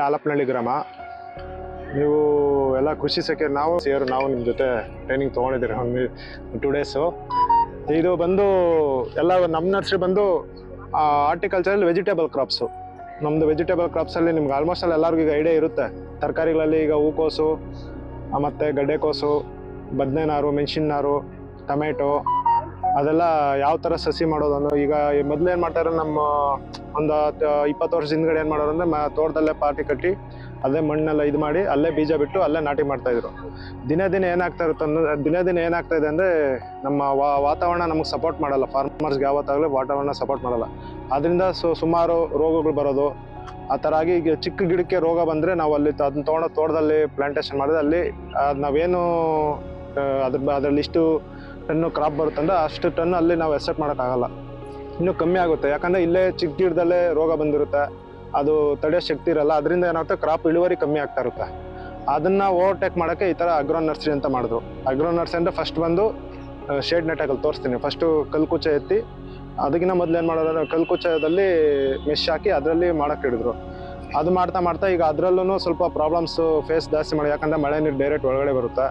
ಇಲ್ಲಿ ಆಲಪ್ಪನಹಳ್ಳಿ ಗ್ರಾಮ. ನೀವು ಎಲ್ಲ ಖುಷಿ ಸಖೆ ನಾವು ಸೇರು ನಾವು ನಿಮ್ಮ ಜೊತೆ ಟ್ರೈನಿಂಗ್ ತೊಗೊಂಡಿದ್ದೀರಿ ಒಂದು ಟೂ ಡೇಸು ಇದು ಬಂದು ಎಲ್ಲ ನಮ್ಮ ನರ್ಸರಿ ಬಂದು ಆರ್ಟಿಕಲ್ಚರಲ್ಲಿ ವೆಜಿಟೇಬಲ್ ಕ್ರಾಪ್ಸು ನಮ್ಮದು ವೆಜಿಟೇಬಲ್ ಕ್ರಾಪ್ಸಲ್ಲಿ ನಿಮ್ಗೆ ಆಲ್ಮೋಸ್ಟ್ ಅಲ್ಲಿ ಎಲ್ಲರಿಗೂ ಈಗ ಐಡಿಯಾ ಇರುತ್ತೆ. ತರಕಾರಿಗಳಲ್ಲಿ ಈಗ ಹೂಕೋಸು ಮತ್ತು ಮತ್ತೆ ಗಡ್ಡೆಕೋಸು ಬದನೆ ನಾರು ಮೆಣಸಿನ ನಾರು ಟೊಮೆಟೊ ಅದೆಲ್ಲ ಯಾವ ಥರ ಸಸಿ ಮಾಡೋದು ಅನ್ನೋ ಈಗ ಮೊದಲು ಏನು ಮಾಡ್ತಾರೆ, ನಮ್ಮ ಒಂದು ಇಪ್ಪತ್ತು ವರ್ಷ ಹಿಂದ್ಗಡೆ ಏನು ಮಾಡೋರು ಅಂದರೆ ತೋಟದಲ್ಲೇ ಪಾರ್ಟಿ ಕಟ್ಟಿ ಅಲ್ಲೇ ಮಣ್ಣೆಲ್ಲ ಇದು ಮಾಡಿ ಅಲ್ಲೇ ಬೀಜ ಬಿಟ್ಟು ಅಲ್ಲೇ ನಾಟಿ ಮಾಡ್ತಾ ಇದ್ರು. ದಿನೇ ದಿನ ಏನಾಗ್ತಾ ಇರುತ್ತೆ ಅಂದ್ರೆ ದಿನೇ ದಿನ ಏನಾಗ್ತಾ ಇದೆ ಅಂದರೆ, ನಮ್ಮ ವಾತಾವರಣ ನಮಗೆ ಸಪೋರ್ಟ್ ಮಾಡಲ್ಲ. ಫಾರ್ಮರ್ಸ್ಗೆ ಯಾವತ್ತಾಗಲೂ ವಾತಾವರಣ ಸಪೋರ್ಟ್ ಮಾಡಲ್ಲ. ಅದರಿಂದ ಸುಮಾರು ರೋಗಗಳು ಬರೋದು. ಆ ಥರ ಆಗಿ ಈಗ ಚಿಕ್ಕ ಗಿಡಕ್ಕೆ ರೋಗ ಬಂದರೆ ನಾವು ಅಲ್ಲಿ ಅದನ್ನ ತೊಗೊಂಡು ತೋಟದಲ್ಲಿ ಪ್ಲಾಂಟೇಶನ್ ಮಾಡಿದ್ರೆ ಅಲ್ಲಿ, ಅದು ನಾವೇನು ಅದ್ರ ಅದ್ರಲ್ಲಿ ಇಷ್ಟು ಟನ್ನು ಕ್ರಾಪ್ ಬರುತ್ತಂದ್ರೆ ಅಷ್ಟು ಟನ್ ಅಲ್ಲಿ ನಾವು ಎಕ್ಸೆಪ್ಟ್ ಮಾಡೋಕ್ಕಾಗಲ್ಲ. ಇನ್ನೂ ಕಮ್ಮಿ ಆಗುತ್ತೆ. ಯಾಕಂದರೆ ಇಲ್ಲೇ ಚಿಕ್ಕ ಗಿಡದಲ್ಲೇ ರೋಗ ಬಂದಿರುತ್ತೆ. ಅದು ತಡೆಯೋ ಶಕ್ತಿ ಇರಲ್ಲ. ಅದರಿಂದ ಏನಾಗುತ್ತೆ? ಕ್ರಾಪ್ ಇಳುವರಿ ಕಮ್ಮಿ ಆಗ್ತಾ ಇರುತ್ತೆ. ಅದನ್ನು ಓವರ್ಟೇಕ್ ಮಾಡೋಕ್ಕೆ ಈ ಥರ ಅಗ್ರೋ ನರ್ಸರಿ ಅಂತ ಮಾಡಿದ್ರು. ಅಗ್ರೋ ನರ್ಸರಿ ಅಂದರೆ ಫಸ್ಟ್ ಬಂದು ಶೇಡ್ ನೆಟ್ಟಾಗಲ್ಲಿ ತೋರಿಸ್ತೀನಿ. ಫಸ್ಟು ಕಲ್ಕುಚ ಎತ್ತಿ, ಅದಕ್ಕಿಂತ ಮೊದಲು ಏನು ಮಾಡೋದು ಕಲ್ಕುಚದಲ್ಲಿ ಮೆಶ್ ಹಾಕಿ ಅದರಲ್ಲಿ ಮಾಡೋಕ್ಕೆ ಹಿಡಿದ್ರು ಅದು ಮಾಡ್ತಾ ಮಾಡ್ತಾ ಈಗ ಅದರಲ್ಲೂ ಸ್ವಲ್ಪ ಪ್ರಾಬ್ಲಮ್ಸು ಫೇಸ್ ಜಾಸ್ತಿ ಮಾಡಿ. ಯಾಕಂದರೆ ಮಳೆ ನೀರು ಡೈರೆಕ್ಟ್ ಒಳಗಡೆ ಬರುತ್ತೆ.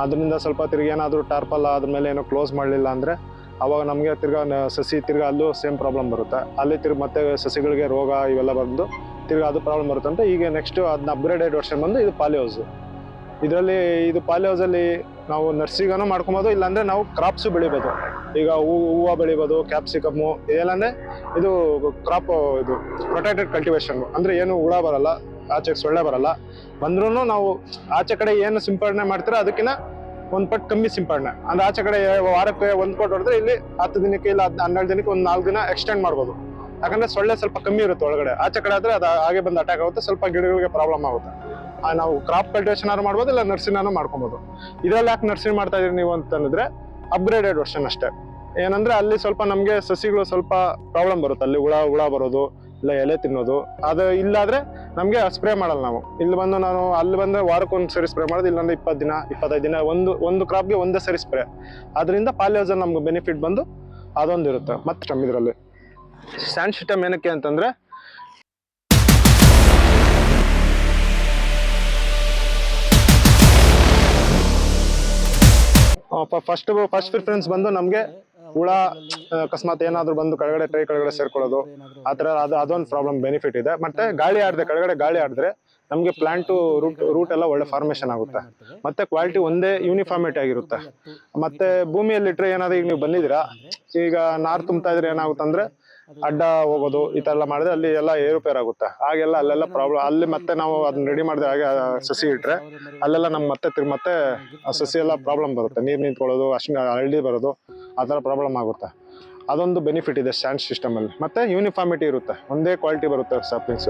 ಅದರಿಂದ ಸ್ವಲ್ಪ ತಿರ್ಗಿ ಏನಾದರೂ ಟಾರ್ಪಲ್ ಅದ್ರ ಮೇಲೆ ಏನೋ ಕ್ಲೋಸ್ ಮಾಡಲಿಲ್ಲ ಅಂದರೆ ಅವಾಗ ನಮಗೆ ತಿರ್ಗಾ ಸಸಿ ತಿರ್ಗಾ ಅಲ್ಲೂ ಸೇಮ್ ಪ್ರಾಬ್ಲಮ್ ಬರುತ್ತೆ. ಅಲ್ಲಿ ತಿರ್ಗಿ ಮತ್ತೆ ಸಸಿಗಳಿಗೆ ರೋಗ ಇವೆಲ್ಲ ಬಂದು ತಿರ್ಗಿ ಅದು ಪ್ರಾಬ್ಲಮ್ ಬರುತ್ತೆ ಅಂತ ಈಗ ನೆಕ್ಸ್ಟ್ ಅದನ್ನ ಅಪ್ಗ್ರೇಡೆಡ್ ವರ್ಷನ್ ಬಂದು ಇದು ಪಾಲಿಹೌಸ್ ಇದರಲ್ಲಿ ಇದು ಪಾಲಿಹೌಸಲ್ಲಿ ನಾವು ನರ್ಸಿಗನೂ ಮಾಡ್ಕೊಬೋದು, ಇಲ್ಲಾಂದರೆ ನಾವು ಕ್ರಾಪ್ಸು ಬೆಳಿಬೋದು. ಈಗ ಹೂ, ಹೂವು ಬೆಳಿಬೋದು ಕ್ಯಾಪ್ಸಿಕಮ್ಮು ಇದೆಲ್ಲ ಇದು ಕ್ರಾಪ್ ಇದು ಪ್ರೊಟೆಕ್ಟೆಡ್ ಕಲ್ಟಿವೇಶನ್ ಅಂದರೆ ಏನು ಹುಳ ಬರಲ್ಲ. ಆಚೆಗೆ ಸೊಳ್ಳೆ ಬರಲ್ಲ. ಬಂದ್ರೂ ನಾವು ಆಚೆ ಕಡೆ ಏನು ಸಿಂಪಡಣೆ ಮಾಡ್ತೀರೋ ಅದಕ್ಕಿಂತ ಒಂದು ಪಟ್ಟು ಕಮ್ಮಿ ಸಿಂಪಡಣೆ. ಅಂದ್ರೆ ಆಚೆ ಕಡೆ ವಾರಕ್ಕೆ ಒಂದು ಪಟ್ಟು ಹೊಡೆದ್ರೆ ಇಲ್ಲಿ ಹತ್ತು ದಿನಕ್ಕೆ ಇಲ್ಲ ಹದ್- ಹನ್ನೆರಡು ದಿನಕ್ಕೆ ಒಂದು ನಾಲ್ಕು ದಿನ ಎಕ್ಸ್ಟೆಂಡ್ ಮಾಡ್ಬೋದು. ಯಾಕಂದ್ರೆ ಸೊಳ್ಳೆ ಸ್ವಲ್ಪ ಕಮ್ಮಿ ಇರುತ್ತೆ ಒಳಗಡೆ. ಆಚೆ ಕಡೆ ಆದ್ರೆ ಅದು ಹಾಗೆ ಬಂದು ಅಟ್ಯಾಕ್ ಆಗುತ್ತೆ ಸ್ವಲ್ಪ ಗಿಡಗಳಿಗೆ ಪ್ರಾಬ್ಲಮ್ ಆಗುತ್ತೆ. ಆ, ನಾವು ಕ್ರಾಪ್ ಕಲ್ಟಿವೇಶನ್ ಆದ್ರೂ ಮಾಡ್ಬೋದು ಇಲ್ಲ ನರ್ಸಿನಾನು ಮಾಡ್ಕೊಬೋದು. ಇದರಲ್ಲಿ ಯಾಕೆ ನರ್ಸಿಂಗ್ ಮಾಡ್ತಾ ಇದೀರಿ ನೀವು ಅಂತಂದ್ರೆ ಅಪ್ಗ್ರೇಡೆಡ್ ವರ್ಷನ್ ಅಷ್ಟೇ. ಏನಂದ್ರೆ ಅಲ್ಲಿ ಸ್ವಲ್ಪ ನಮಗೆ ಸಸಿಗಳು ಸ್ವಲ್ಪ ಪ್ರಾಬ್ಲಮ್ ಬರುತ್ತೆ. ಅಲ್ಲಿ ಹುಳ ಹುಳ ಬರೋದು ಇಲ್ಲ, ಎಲೆ ತಿನ್ನೋದು. ಅದು ಇಲ್ಲಾದ್ರೆ ನಮಗೆ ಸ್ಪ್ರೇ ಮಾಡಲ್ಲ ನಾವು. ಇಲ್ಲಿ ಬಂದು ನಾನು ಅಲ್ಲಿ ಬಂದ್ರೆ ವಾರಕ್ಕೆ ಒಂದು ಸರಿ ಸ್ಪ್ರೇ ಮಾಡೋದು, ಇಲ್ಲಾಂದ್ರೆ ಇಪ್ಪತ್ತು ದಿನ, ಇಪ್ಪತ್ತೈದು ದಿನ ಒಂದು ಒಂದು ಕ್ರಾಪ್ಗೆ ಒಂದೇ ಸರಿ ಸ್ಪ್ರೇ ಅದರಿಂದ ಪಾಲಿಯೋಸಲ್ ನಮ್ಗೆ ಬೆನಿಫಿಟ್ ಬಂದು ಅದೊಂದು ಇರುತ್ತೆ. ಮತ್ತೆ ಇದರಲ್ಲಿ. ಸ್ಯಾಂಡ್ ಸಿಸ್ಟಮ್ ಏನಕ್ಕೆ ಅಂತಂದ್ರೆ ಫಸ್ಟ್ ಫಸ್ಟ್ ಪ್ರಿಫರೆನ್ಸ್ ಬಂದು ನಮಗೆ ಹುಳ ಅಕಸ್ಮಾತ್ ಏನಾದ್ರು ಬಂದು ಕೆಳಗಡೆ ಟ್ರೈ ಕೆಳಗಡೆ ಸೇರ್ಕೊಳ್ಳೋದು, ಆ ಥರ ಅದು, ಅದೊಂದು ಪ್ರಾಬ್ಲಮ್ ಬೆನಿಫಿಟ್ ಇದೆ. ಮತ್ತೆ ಗಾಳಿ ಆಡಿದ್ರೆ ಕೆಳಗಡೆ ಗಾಳಿ ಆಡಿದ್ರೆ ನಮಗೆ ಪ್ಲಾಂಟ್ ರೂಟ್ ರೂಟ್ ಎಲ್ಲ ಒಳ್ಳೆ ಫಾರ್ಮೇಶನ್ ಆಗುತ್ತೆ. ಮತ್ತೆ ಕ್ವಾಲಿಟಿ ಒಂದೇ ಯೂನಿಫಾರ್ಮಿಟಿ ಆಗಿರುತ್ತೆ. ಮತ್ತೆ ಭೂಮಿಯಲ್ಲಿ ಇಟ್ಟರೆ ಏನಾದ್ರು ಈಗ ನೀವು ಬಂದಿದ್ದೀರಾ, ಈಗ ನಾರು ತುಂಬ್ತಾ ಇದ್ರೆ ಏನಾಗುತ್ತೆ ಅಂದ್ರೆ ಅಡ್ಡ ಹೋಗೋದು ಈ ತರ ಎಲ್ಲ ಮಾಡಿದ್ರೆ ಅಲ್ಲಿ ಎಲ್ಲ ಏರುಪೇರ್ ಆಗುತ್ತೆ. ಹಾಗೆಲ್ಲ ಅಲ್ಲೆಲ್ಲ ಪ್ರಾಬ್ಲಮ್ ಅಲ್ಲಿ ಮತ್ತೆ ನಾವು ಅದನ್ನ ರೆಡಿ ಮಾಡಿದ್ರೆ ಹಾಗೆ ಸಸಿ ಇಟ್ರೆ ಅಲ್ಲೆಲ್ಲ ನಮ್ಮ ಮತ್ತೆ ತಿರ್ ಮತ್ತೆ ಸಸಿ ಎಲ್ಲ ಪ್ರಾಬ್ಲಮ್ ಬರುತ್ತೆ. ನೀರು ನಿಂತ್ಕೊಳ್ಳೋದು ಅಷ್ಟು ಹಳ್ಳಿ ಬರೋದು, ಆ ಥರ ಪ್ರಾಬ್ಲಮ್ ಆಗುತ್ತೆ. ಅದೊಂದು ಬೆನಿಫಿಟ್ ಇದೆ ಸ್ಯಾಂಡ್ ಸಿಸ್ಟಮ್ ಅಲ್ಲಿ. ಮತ್ತೆ ಯೂನಿಫಾರ್ಮಿಟಿ ಇರುತ್ತೆ. ಒಂದೇ ಕ್ವಾಲಿಟಿ ಬರುತ್ತೆ ಸಾಪ್ಲಿಂಗ್ಸ್